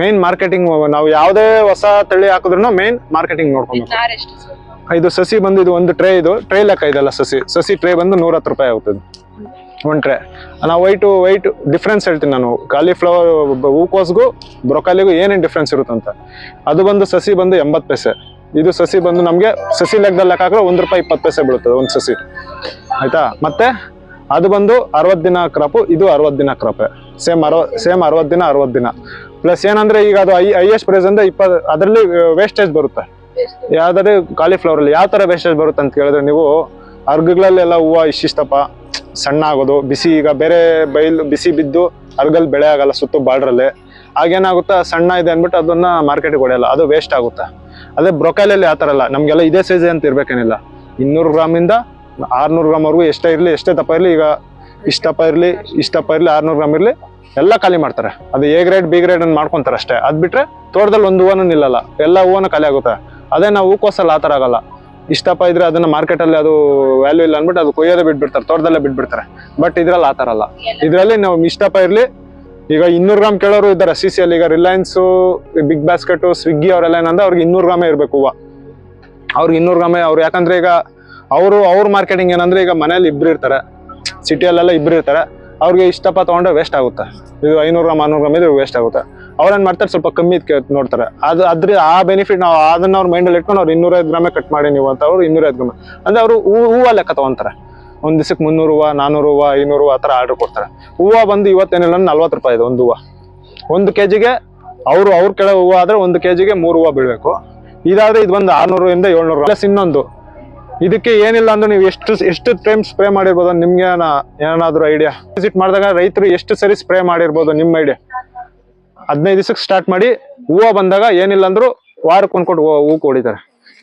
ಮೇನ್ ಮಾರ್ಕೆಟಿಂಗ್ ನಾವು ಯಾವುದೇ ಹೊಸ ತಳಿ ಹಾಕಿದ್ರು ಮೇನ್ ಮಾರ್ಕೆಟಿಂಗ್ ನೋಡ್ಕೊಂಡು ಇದು ಸಸಿ ಬಂದು ಇದು ಒಂದು ಟ್ರೇ ಇದು. ಟ್ರೇ ಲೆಕ್ಕ ಇದೆಲ್ಲ ಸಸಿ. ಸಸಿ ಟ್ರೇ ಬಂದು ನೂರ ಹತ್ತು ರೂಪಾಯಿ ಆಗುತ್ತದೆ ಒಂದು ಟ್ರೇ ನಾವು ವೈಟು ವೈಟ್ ಡಿಫ್ರೆನ್ಸ್ ಹೇಳ್ತೀನಿ ನಾನು. ಕಾಲಿಫ್ಲವರ್ ಹೂಕೋಸ್ಗೂ ಬ್ರೊಕಾಲಿಗೂ ಏನೇನು ಡಿಫ್ರೆನ್ಸ್ ಇರುತ್ತಂತ. ಅದು ಬಂದು ಸಸಿ ಬಂದು ಎಂಬತ್ತು ಪೈಸೆ. ಇದು ಸಸಿ ಬಂದು ನಮಗೆ ಸಸಿ ಲೆಕ್ಕದಲ್ಲಿ ಲೆಕ್ಕ ಹಾಕಿದ್ರೆ ಒಂದು ರೂಪಾಯಿ ಇಪ್ಪತ್ತು ಪೈಸೆ ಬೀಳುತ್ತದೆ ಒಂದು ಸಸಿ. ಆಯಿತಾ? ಮತ್ತೆ ಅದು ಬಂದು ಅರವತ್ತು ದಿನ ಕ್ರಾಪು ಇದು ಅರವತ್ತು ದಿನ ಕ್ರಾಪೆ ಸೇಮ್ ಅರವ ಸೇಮ್ ಅರವತ್ತು ದಿನ ಅರವತ್ತು ದಿನ. ಪ್ಲಸ್ ಏನಂದರೆ ಈಗ ಅದು ಐ ಹೈಯೆಸ್ಟ್ ಪ್ರೈಸ್ ಅಂದರೆ ಇಪ್ಪತ್ತು ಅದರಲ್ಲಿ ವೇಸ್ಟೇಜ್ ಬರುತ್ತೆ. ಯಾವುದಾದ್ರೆ ಕಾಲಿಫ್ಲವರಲ್ಲಿ ಯಾವ ಥರ ವೇಸ್ಟೇಜ್ ಬರುತ್ತೆ ಅಂತ ಕೇಳಿದ್ರೆ ನೀವು ಅರ್ಗಗಳಲ್ಲೆಲ್ಲ ಹೂವು ಇಷ್ಟಿಷ್ಟಪ್ಪ. ಸಣ್ಣ ಆಗೋದು ಬಿಸಿ ಈಗ ಬೇರೆ ಬೈಲು ಬಿಸಿ ಬಿದ್ದು ಅರ್ಗಲ್ ಬೆಳೆ ಆಗಲ್ಲ ಸುತ್ತು ಬಾರ್ಡ್ರಲ್ಲಿ ಆಗೇನಾಗುತ್ತಾ ಸಣ್ಣ ಇದೆ ಅಂದ್ಬಿಟ್ಟು ಅದನ್ನ ಮಾರ್ಕೆಟಿಗೆ ಹೊಡೆಯಲ್ಲ, ಅದು ವೇಸ್ಟ್ ಆಗುತ್ತೆ. ಅದೇ ಬ್ರೊಕೈಲಲ್ಲಿ ಆ ಥರ ಅಲ್ಲ, ನಮಗೆಲ್ಲ ಇದೇ ಸೈಜ್ ಅಂತ ಇರಬೇಕೇನಿಲ್ಲ. ಇನ್ನೂರು ಗ್ರಾಮಿಂದ ಆರ್ನೂರು ಗ್ರಾಮ್ವರೆಗೂ ಎಷ್ಟೇ ಇರಲಿ, ಎಷ್ಟೇ ದಪ್ಪ ಇರಲಿ, ಈಗ ಇಷ್ಟಪ್ಪ ಇರಲಿ ಇಷ್ಟಪ್ಪ ಇರಲಿ, ಆರ್ನೂರು ಗ್ರಾಮ್ ಇರಲಿ, ಎಲ್ಲ ಖಾಲಿ ಮಾಡ್ತಾರೆ. ಅದು ಎ ಗ್ರೇಡ್ ಬಿ ಗ್ರೇಡ್ ಅಂತ ಮಾಡ್ಕೊಂತಾರೆ ಅಷ್ಟೇ. ಅದು ಬಿಟ್ಟರೆ ತೋಟದಲ್ಲಿ ಒಂದು ಹೂವನು ನಿಲ್ಲಲ್ಲ, ಎಲ್ಲ ಹೂವನು ಖಾಲಿ ಆಗುತ್ತೆ. ಅದೇ ನಾವು ಹೂಕೋಸಲ್ಲಿ ಆ ಥರ ಆಗಲ್ಲ. ಇಷ್ಟಪ್ಪ ಇದ್ರೆ ಅದನ್ನ ಮಾರ್ಕೆಟಲ್ಲಿ ಅದು ವ್ಯಾಲ್ಯೂ ಇಲ್ಲ ಅಂದ್ಬಿಟ್ಟು ಅದು ಕೊಯ್ಯೋದೇ ಬಿಟ್ಬಿಡ್ತಾರೆ, ತೋಟದಲ್ಲೇ ಬಿಟ್ಬಿಡ್ತಾರೆ. ಬಟ್ ಇದ್ರಲ್ಲಿ ಆ ಥರ ಅಲ್ಲ. ಇದರಲ್ಲಿ ನಾವು ಇಷ್ಟಪ್ಪ ಇರಲಿ. ಈಗ ಇನ್ನೂರು ಗ್ರಾಮ್ ಕೇಳೋರು ಇದ್ದಾರೆ ಸಿ ಸಿ ಅಲ್ಲಿ ಈಗ ರಿಲಯನ್ಸ್ ಬಿಗ್ ಬಾಸ್ಕೆಟ್ ಸ್ವಿಗ್ಗಿ ಅವರೆಲ್ಲ ಏನಂದ್ರೆ ಅವ್ರಿಗೆ ಇನ್ನೂರು ಗ್ರಾಮೇ ಇರಬೇಕು ಹೂವು. ಅವ್ರಿಗೆ ಇನ್ನೂರು ಗ್ರಾಮೇ, ಅವ್ರು ಯಾಕಂದ್ರೆ ಈಗ ಅವರು, ಅವ್ರ ಮಾರ್ಕೆಟಿಂಗ್ ಏನಂದ್ರೆ ಈಗ ಮನೇಲಿ ಇಬ್ರು ಇರ್ತಾರೆ. ಸಿಟಿಯಲ್ಲೆಲ್ಲ ಇಬ್ರು ಇರ್ತಾರೆ. ಅವ್ರಿಗೆ ಇಷ್ಟಪ್ಪ ತಗೊಂಡ್ರೆ ವೇಸ್ಟ್ ಆಗುತ್ತೆ. ಇದು ಐನೂರು ಗ್ರಾಮ್, ಆರ್ನೂರು ಗ್ರಾಮ್ ಇದ್ರೆ ವೇಸ್ಟ್ ಆಗುತ್ತೆ. ಅವ್ರೇನ್ ಮಾಡ್ತಾರೆ ಸ್ವಲ್ಪ ಕಮ್ಮಿ ನೋಡ್ತಾರೆ. ಅದು ಅದ್ರ ಆ ಬೆನಿಫಿಟ್ ನಾವು ಅದನ್ನ ಅವ್ರ ಮೈಂಡಲ್ಲಿ ಇಟ್ಕೊಂಡು ಅವ್ರು ಇನ್ನೂರೈದು ಗ್ರಾಮೇ ಕಟ್ ಮಾಡಿ ನೀವು ಅಂತ ಅವ್ರು ಇನ್ನೂರೈದು ಗ್ರಾಮ. ಅಂದ್ರೆ ಅವರು ಹೂವು ಲೆಕ್ಕ ತಗೊಂತಾರೆ. ಒಂದು ದಿವಸಕ್ಕೆ ಮುನ್ನೂರು ಹೂವು, ನಾನೂರು ಹೂವು, ಐನೂರು ಹೂವು ಆ ಥರ ಆರ್ಡರ್ ಕೊಡ್ತಾರೆ. ಹೂವು ಬಂದು ಇವತ್ತೇನಿಲ್ಲ ನಲ್ವತ್ತು ರೂಪಾಯಿ ಇದೆ ಒಂದು ಹೂವು. ಒಂದು ಕೆ ಜಿಗೆ ಅವರು ಅವ್ರ ಕೆಳಗೆ ಹೂವು ಆದರೆ ಒಂದು ಕೆ ಜಿಗೆ ಮೂರು ಹೂವು ಬೀಳ್ಬೇಕು. ಇದಾದ್ರೆ ಇದು ಒಂದು ಆರ್ನೂರಿಂದ ಏಳ್ನೂರು ಪ್ಲಸ್ ಇನ್ನೊಂದು. ಇದಕ್ಕೆ ಏನಿಲ್ಲ ಅಂದ್ರೆ ನೀವು ಎಷ್ಟು ಎಷ್ಟು ಟೈಮ್ ಸ್ಪ್ರೇ ಮಾಡಿರ್ಬೋದು ನಿಮ್ಗೆ ಏನಾದ್ರು ಐಡಿಯಾ ವಿಸಿಟ್ ಮಾಡಿದಾಗ ರೈತರು ಎಷ್ಟು ಸರಿ ಸ್ಪ್ರೇ ಮಾಡಿರ್ಬೋದು ನಿಮ್ಮ ಐಡಿಯಾ ಹದಿನೈದು ದಿವಸಕ್ಕೆ ಸ್ಟಾರ್ಟ್ ಮಾಡಿ ಹೂವು ಬಂದಾಗ ಏನಿಲ್ಲ ಅಂದ್ರು ವಾರಕ್ಕೆ ಒಂದ್ಕೊಂಡು ಹೂ ಕೊಡಿತಾರೆ.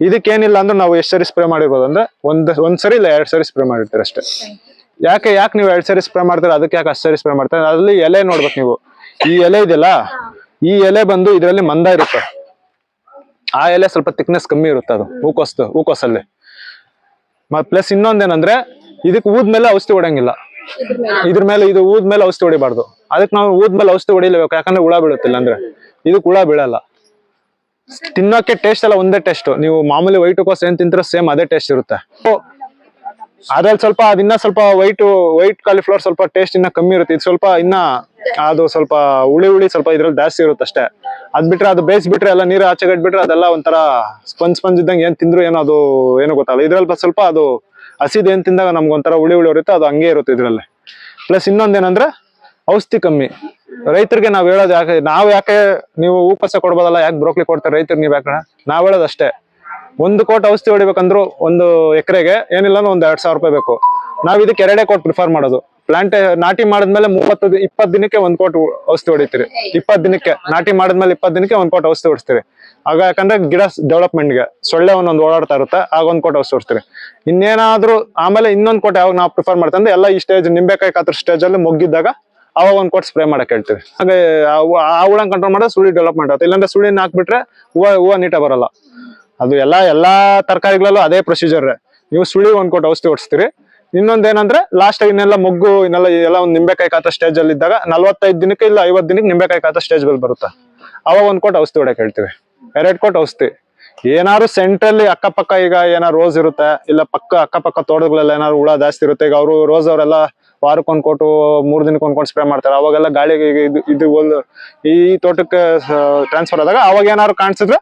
ಇದಕ್ಕೇನಿಲ್ಲ ಅಂದ್ರೆ ನಾವು ಎಷ್ಟು ಸರಿ ಸ್ಪ್ರೇ ಮಾಡಿರ್ಬೋದು ಅಂದ್ರೆ ಒಂದ್ ಒಂದ್ ಸರಿ ಇಲ್ಲ, ಎರಡು ಸರಿ ಸ್ಪ್ರೇ ಮಾಡಿರ್ತೀರ ಅಷ್ಟೇ. ಯಾಕೆ ಯಾಕೆ ನೀವು ಎರಡು ಸರಿ ಸ್ಪ್ರೇ ಮಾಡ್ತಾರೆ? ಅದಕ್ಕೆ ಯಾಕೆ ಅಷ್ಟು ಸರಿ ಸ್ಪ್ರೇ ಮಾಡ್ತಾರೆ? ಅದ್ರಲ್ಲಿ ಎಲೆ ನೋಡ್ಬೇಕು ನೀವು. ಈ ಎಲೆ ಇದೆಯಲ್ಲ? ಈ ಎಲೆ ಬಂದು ಇದರಲ್ಲಿ ಮಂದ ಇರುತ್ತೆ. ಆ ಎಲೆ ಸ್ವಲ್ಪ ತಿಕ್ನೆಸ್ ಕಮ್ಮಿ ಇರುತ್ತೆ ಅದು, ಹೂಕೋಸ್ದು ಹೂಕೋಸಲ್ಲಿ. ಮತ್ತೆ ಪ್ಲಸ್ ಇನ್ನೊಂದೇನಂದ್ರೆ ಇದಕ್ಕೆ ಊದ್ಮೇಲೆ ಔಷಧಿ ಹೊಡಂಗಿಲ್ಲ ಇದ್ರ ಮೇಲೆ ಇದು ಊದ್ ಮೇಲೆ ಔಷಧಿ ಹೊಡಿಬಾರ್ದು. ಅದಕ್ಕೆ ನಾವು ಊದ್ ಮೇಲೆ ಔಷಧಿ ಹೊಡಿಲೇಬೇಕು. ಯಾಕಂದ್ರೆ ಹುಳ ಬೀಳುತ್ತಿಲ್ಲ ಅಂದ್ರೆ. ಇದಕ್ಕೆ ಹುಳ ಬೀಳಲ್ಲ. ತಿನ್ನೋಕೆ ಟೇಸ್ಟ್ ಎಲ್ಲ ಒಂದೇ ಟೇಸ್ಟ್ ನೀವು ಮಾಮೂಲಿ ವೈಟ್ ಕೋಸ್ ಏನ್ ತಿಂತೀರೋ ಸೇಮ್ ಅದೇ ಟೇಸ್ಟ್ ಇರುತ್ತೆ. ಅದ್ರಲ್ಲಿ ಸ್ವಲ್ಪ ಅದಿನ್ನ ಸ್ವಲ್ಪ ವೈಟ್ ವೈಟ್ ಕಾಲಿಫ್ಲವರ್ ಸ್ವಲ್ಪ ಟೇಸ್ಟ್ ಇನ್ನ ಕಮ್ಮಿ ಇರುತ್ತೆ. ಇದು ಸ್ವಲ್ಪ ಇನ್ನ ಅದು ಸ್ವಲ್ಪ ಹುಳಿ ಹುಳಿ ಸ್ವಲ್ಪ ಇದ್ರಲ್ಲಿ ಜಾಸ್ತಿ ಇರುತ್ತೆ ಅಷ್ಟೇ. ಅದ್ ಬಿಟ್ರೆ ಅದು ಬೇಯಿಸ್ಬಿಟ್ರೆ ಎಲ್ಲ ನೀರು ಆಚೆಗಟ್ಬಿಟ್ರೆ ಬಿಟ್ರೆ ಅದೆಲ್ಲ ಒಂಥರ ಸ್ಪಂಜ್ ಸ್ಪಂಜ್ ಇದ್ದಂಗೆ ಏನ್ ತಿಂದ್ರು ಏನೋ ಅದು ಏನು ಗೊತ್ತಲ್ಲ. ಇದ್ರಲ್ಲಿ ಸ್ವಲ್ಪ ಅದು ಹಸಿದ್ ಏನ್ ತಿಂದಾಗ ನಮ್ಗೆ ಒಂಥರ ಹುಳಿ ಹುಳಿ ಇರುತ್ತೆ ಅದು ಹಂಗೆ ಇರುತ್ತೆ ಇದರಲ್ಲಿ. ಪ್ಲಸ್ ಇನ್ನೊಂದೇನಂದ್ರೆ, ಔಷಧಿ ಕಮ್ಮಿ. ರೈತರಿಗೆ ನಾವ್ ಹೇಳೋದು ಯಾಕೆ, ನಾವ್ ಯಾಕೆ ನೀವು ಹೂಕಸ ಕೊಡ್ಬೋದಲ್ಲ, ಯಾಕೆ ಬ್ರೋಕ್ಲಿ ಕೊಡ್ತಾರೆ ರೈತರಿಗೆ ನೀವ್ ಯಾಕೆ ನಾವ್ ಹೇಳೋದು ಅಷ್ಟೇ. ಒಂದು ಕೋಟ್ ಔಷಧಿ ಹೊಡಿಬೇಕಂದ್ರು ಒಂದು ಎಕರೆಗೆ ಏನಿಲ್ಲ ಒಂದ್ ಎರಡ್ ಸಾವಿರ ರೂಪಾಯಿ ಬೇಕು. ನಾವ್ ಇದಕ್ಕೆ ಎರಡೇ ಕೋಟ್ ಪ್ರಿಫರ್ ಮಾಡೋದು. ಪ್ಲಾಂಟ್ ನಾಟಿ ಮಾಡಿದ್ಮೇಲೆ ಮೂವತ್ತು ಇಪ್ಪತ್ತು ದಿನಕ್ಕೆ ಒಂದ್ ಕೋಟ್ ಔಷಧಿ ಹೊಡಿತೀರಿ. ಇಪ್ಪತ್ತು ದಿನಕ್ಕೆ. ನಾಟಿ ಮಾಡಿದ್ಮೇಲೆ ಇಪ್ಪತ್ತು ದಿನಕ್ಕೆ ಒಂದ್ ಕೋಟ್ ಔಷಧಿ ಹೊಡಿಸ್ತೀರಿ. ಆಗ ಯಾಕಂದ್ರೆ ಗಿಡ ಡೆವಲಪ್ಮೆಂಟ್ಗೆ ಸೊಳ್ಳೆ ಒಂದೊಂದು ಓಡಾಡ್ತಾ ಇರುತ್ತೆ, ಆಗ ಒಂದ್ ಕೋಟ್ ಔಷಧಿ ಹೊಡಿಸ್ತೀರಿ. ಇನ್ನೇನಾದ್ರೂ ಆಮೇಲೆ ಇನ್ನೊಂದ್ ಕೋಟ್ ಯಾವಾಗ ನಾವು ಪ್ರಿಫರ್ ಮಾಡ್ತೀವಿ ಅಂದ್ರೆ ಎಲ್ಲ ಈ ಸ್ಟೇಜ್ ನಿಂಬೆಕಾಯಿ ಕಾತ್ರ ಸ್ಟೇಜ್ ಅಲ್ಲಿ ಮೊಗ್ಗಿದ್ದಾಗ ಅವಾಗ ಒಂದ್ ಕೋಟ್ ಸ್ಪ್ರೇ ಮಾಡಕ್ ಹೇಳ್ತೀವಿ. ಹಾಗೆ ಆ ಹುಳ ಕಂಟ್ರೋಲ್ ಮಾಡಿದ್ರೆ ಸುಳಿ ಡೆವಲಪ್ಮೆಂಟ್ ಆಗುತ್ತೆ. ಇಲ್ಲಾಂದ್ರೆ ಸುಳಿನ ಹಾಕ್ಬಿಟ್ರೆ ಹೂವ ಹೂವ ನೀಟಾಗಿ ಬರಲ್ಲ. ಅದು ಎಲ್ಲಾ ಎಲ್ಲಾ ತರಕಾರಿಗಳಲ್ಲೂ ಅದೇ ಪ್ರೊಸೀಜರ್ ನೀವು ಸುಳಿ ಒಂದ್ ಕೋಟ್ ಔಷಧಿ ಹೊಡಿಸ್ತೀರಿ. ಇನ್ನೊಂದ್ ಏನಂದ್ರೆ ಲಾಸ್ಟ್ ಇನ್ನೆಲ್ಲ ಮೊಗ್ಗು, ಇನ್ನೆಲ್ಲ ಎಲ್ಲ ಒಂದು ನಿಂಬೆಕಾಯಿ ಕಾತ ಸ್ಟೇಜ್ ಅಲ್ಲಿ ಇದ್ದಾಗ ನಲ್ವತ್ತೈದು ದಿನಕ್ಕೆ ಇಲ್ಲ ಐವತ್ ದಿನಕ್ಕೆ ನಿಂಬೆಕಾಯಿ ಕಾತ ಸ್ಟೇಜ್ ಬಲ್ಲಿ ಬರುತ್ತೆ? ಅವಾಗ ಒಂದ್ ಕೋಟ್ ಔಷಧಿ ಹೊಡಕ್ ಹೇಳ್ತೀವಿ. ಎರಡ್ ಕೋಟ್ ಔಷಧಿ. ಏನಾರು ಸೆಂಟ್ರಲ್ಲಿ ಅಕ್ಕಪಕ್ಕ ಈಗ ಏನಾರು ರೋಸ್ ಇರುತ್ತೆ, ಇಲ್ಲ ಪಕ್ಕ ಅಕ್ಕಪಕ್ಕ ತೋಟಗಳೆಲ್ಲ ಏನಾದ್ರು ಹುಳ ಜಾಸ್ತಿ ಇರುತ್ತೆ, ಈಗ ಅವರು ರೋಸ್ ಅವರೆಲ್ಲ ವಾರಕ್ಕೆ ಒಂದ್ ಕೋಟು, ಮೂರ್ ದಿನಕ್ಕೆ ಒಂದ್ ಕೋಟ್ ಸ್ಪ್ರೇ ಮಾಡ್ತಾರೆ. ಅವಾಗೆಲ್ಲ ಗಾಳಿಗೆ ಇದು ಇದು ಈ ತೋಟಕ್ಕೆ ಟ್ರಾನ್ಸ್ಫರ್ ಆದಾಗ ಅವಾಗ ಏನಾದ್ರು ಕಾಣಿಸಿದ್ರೆ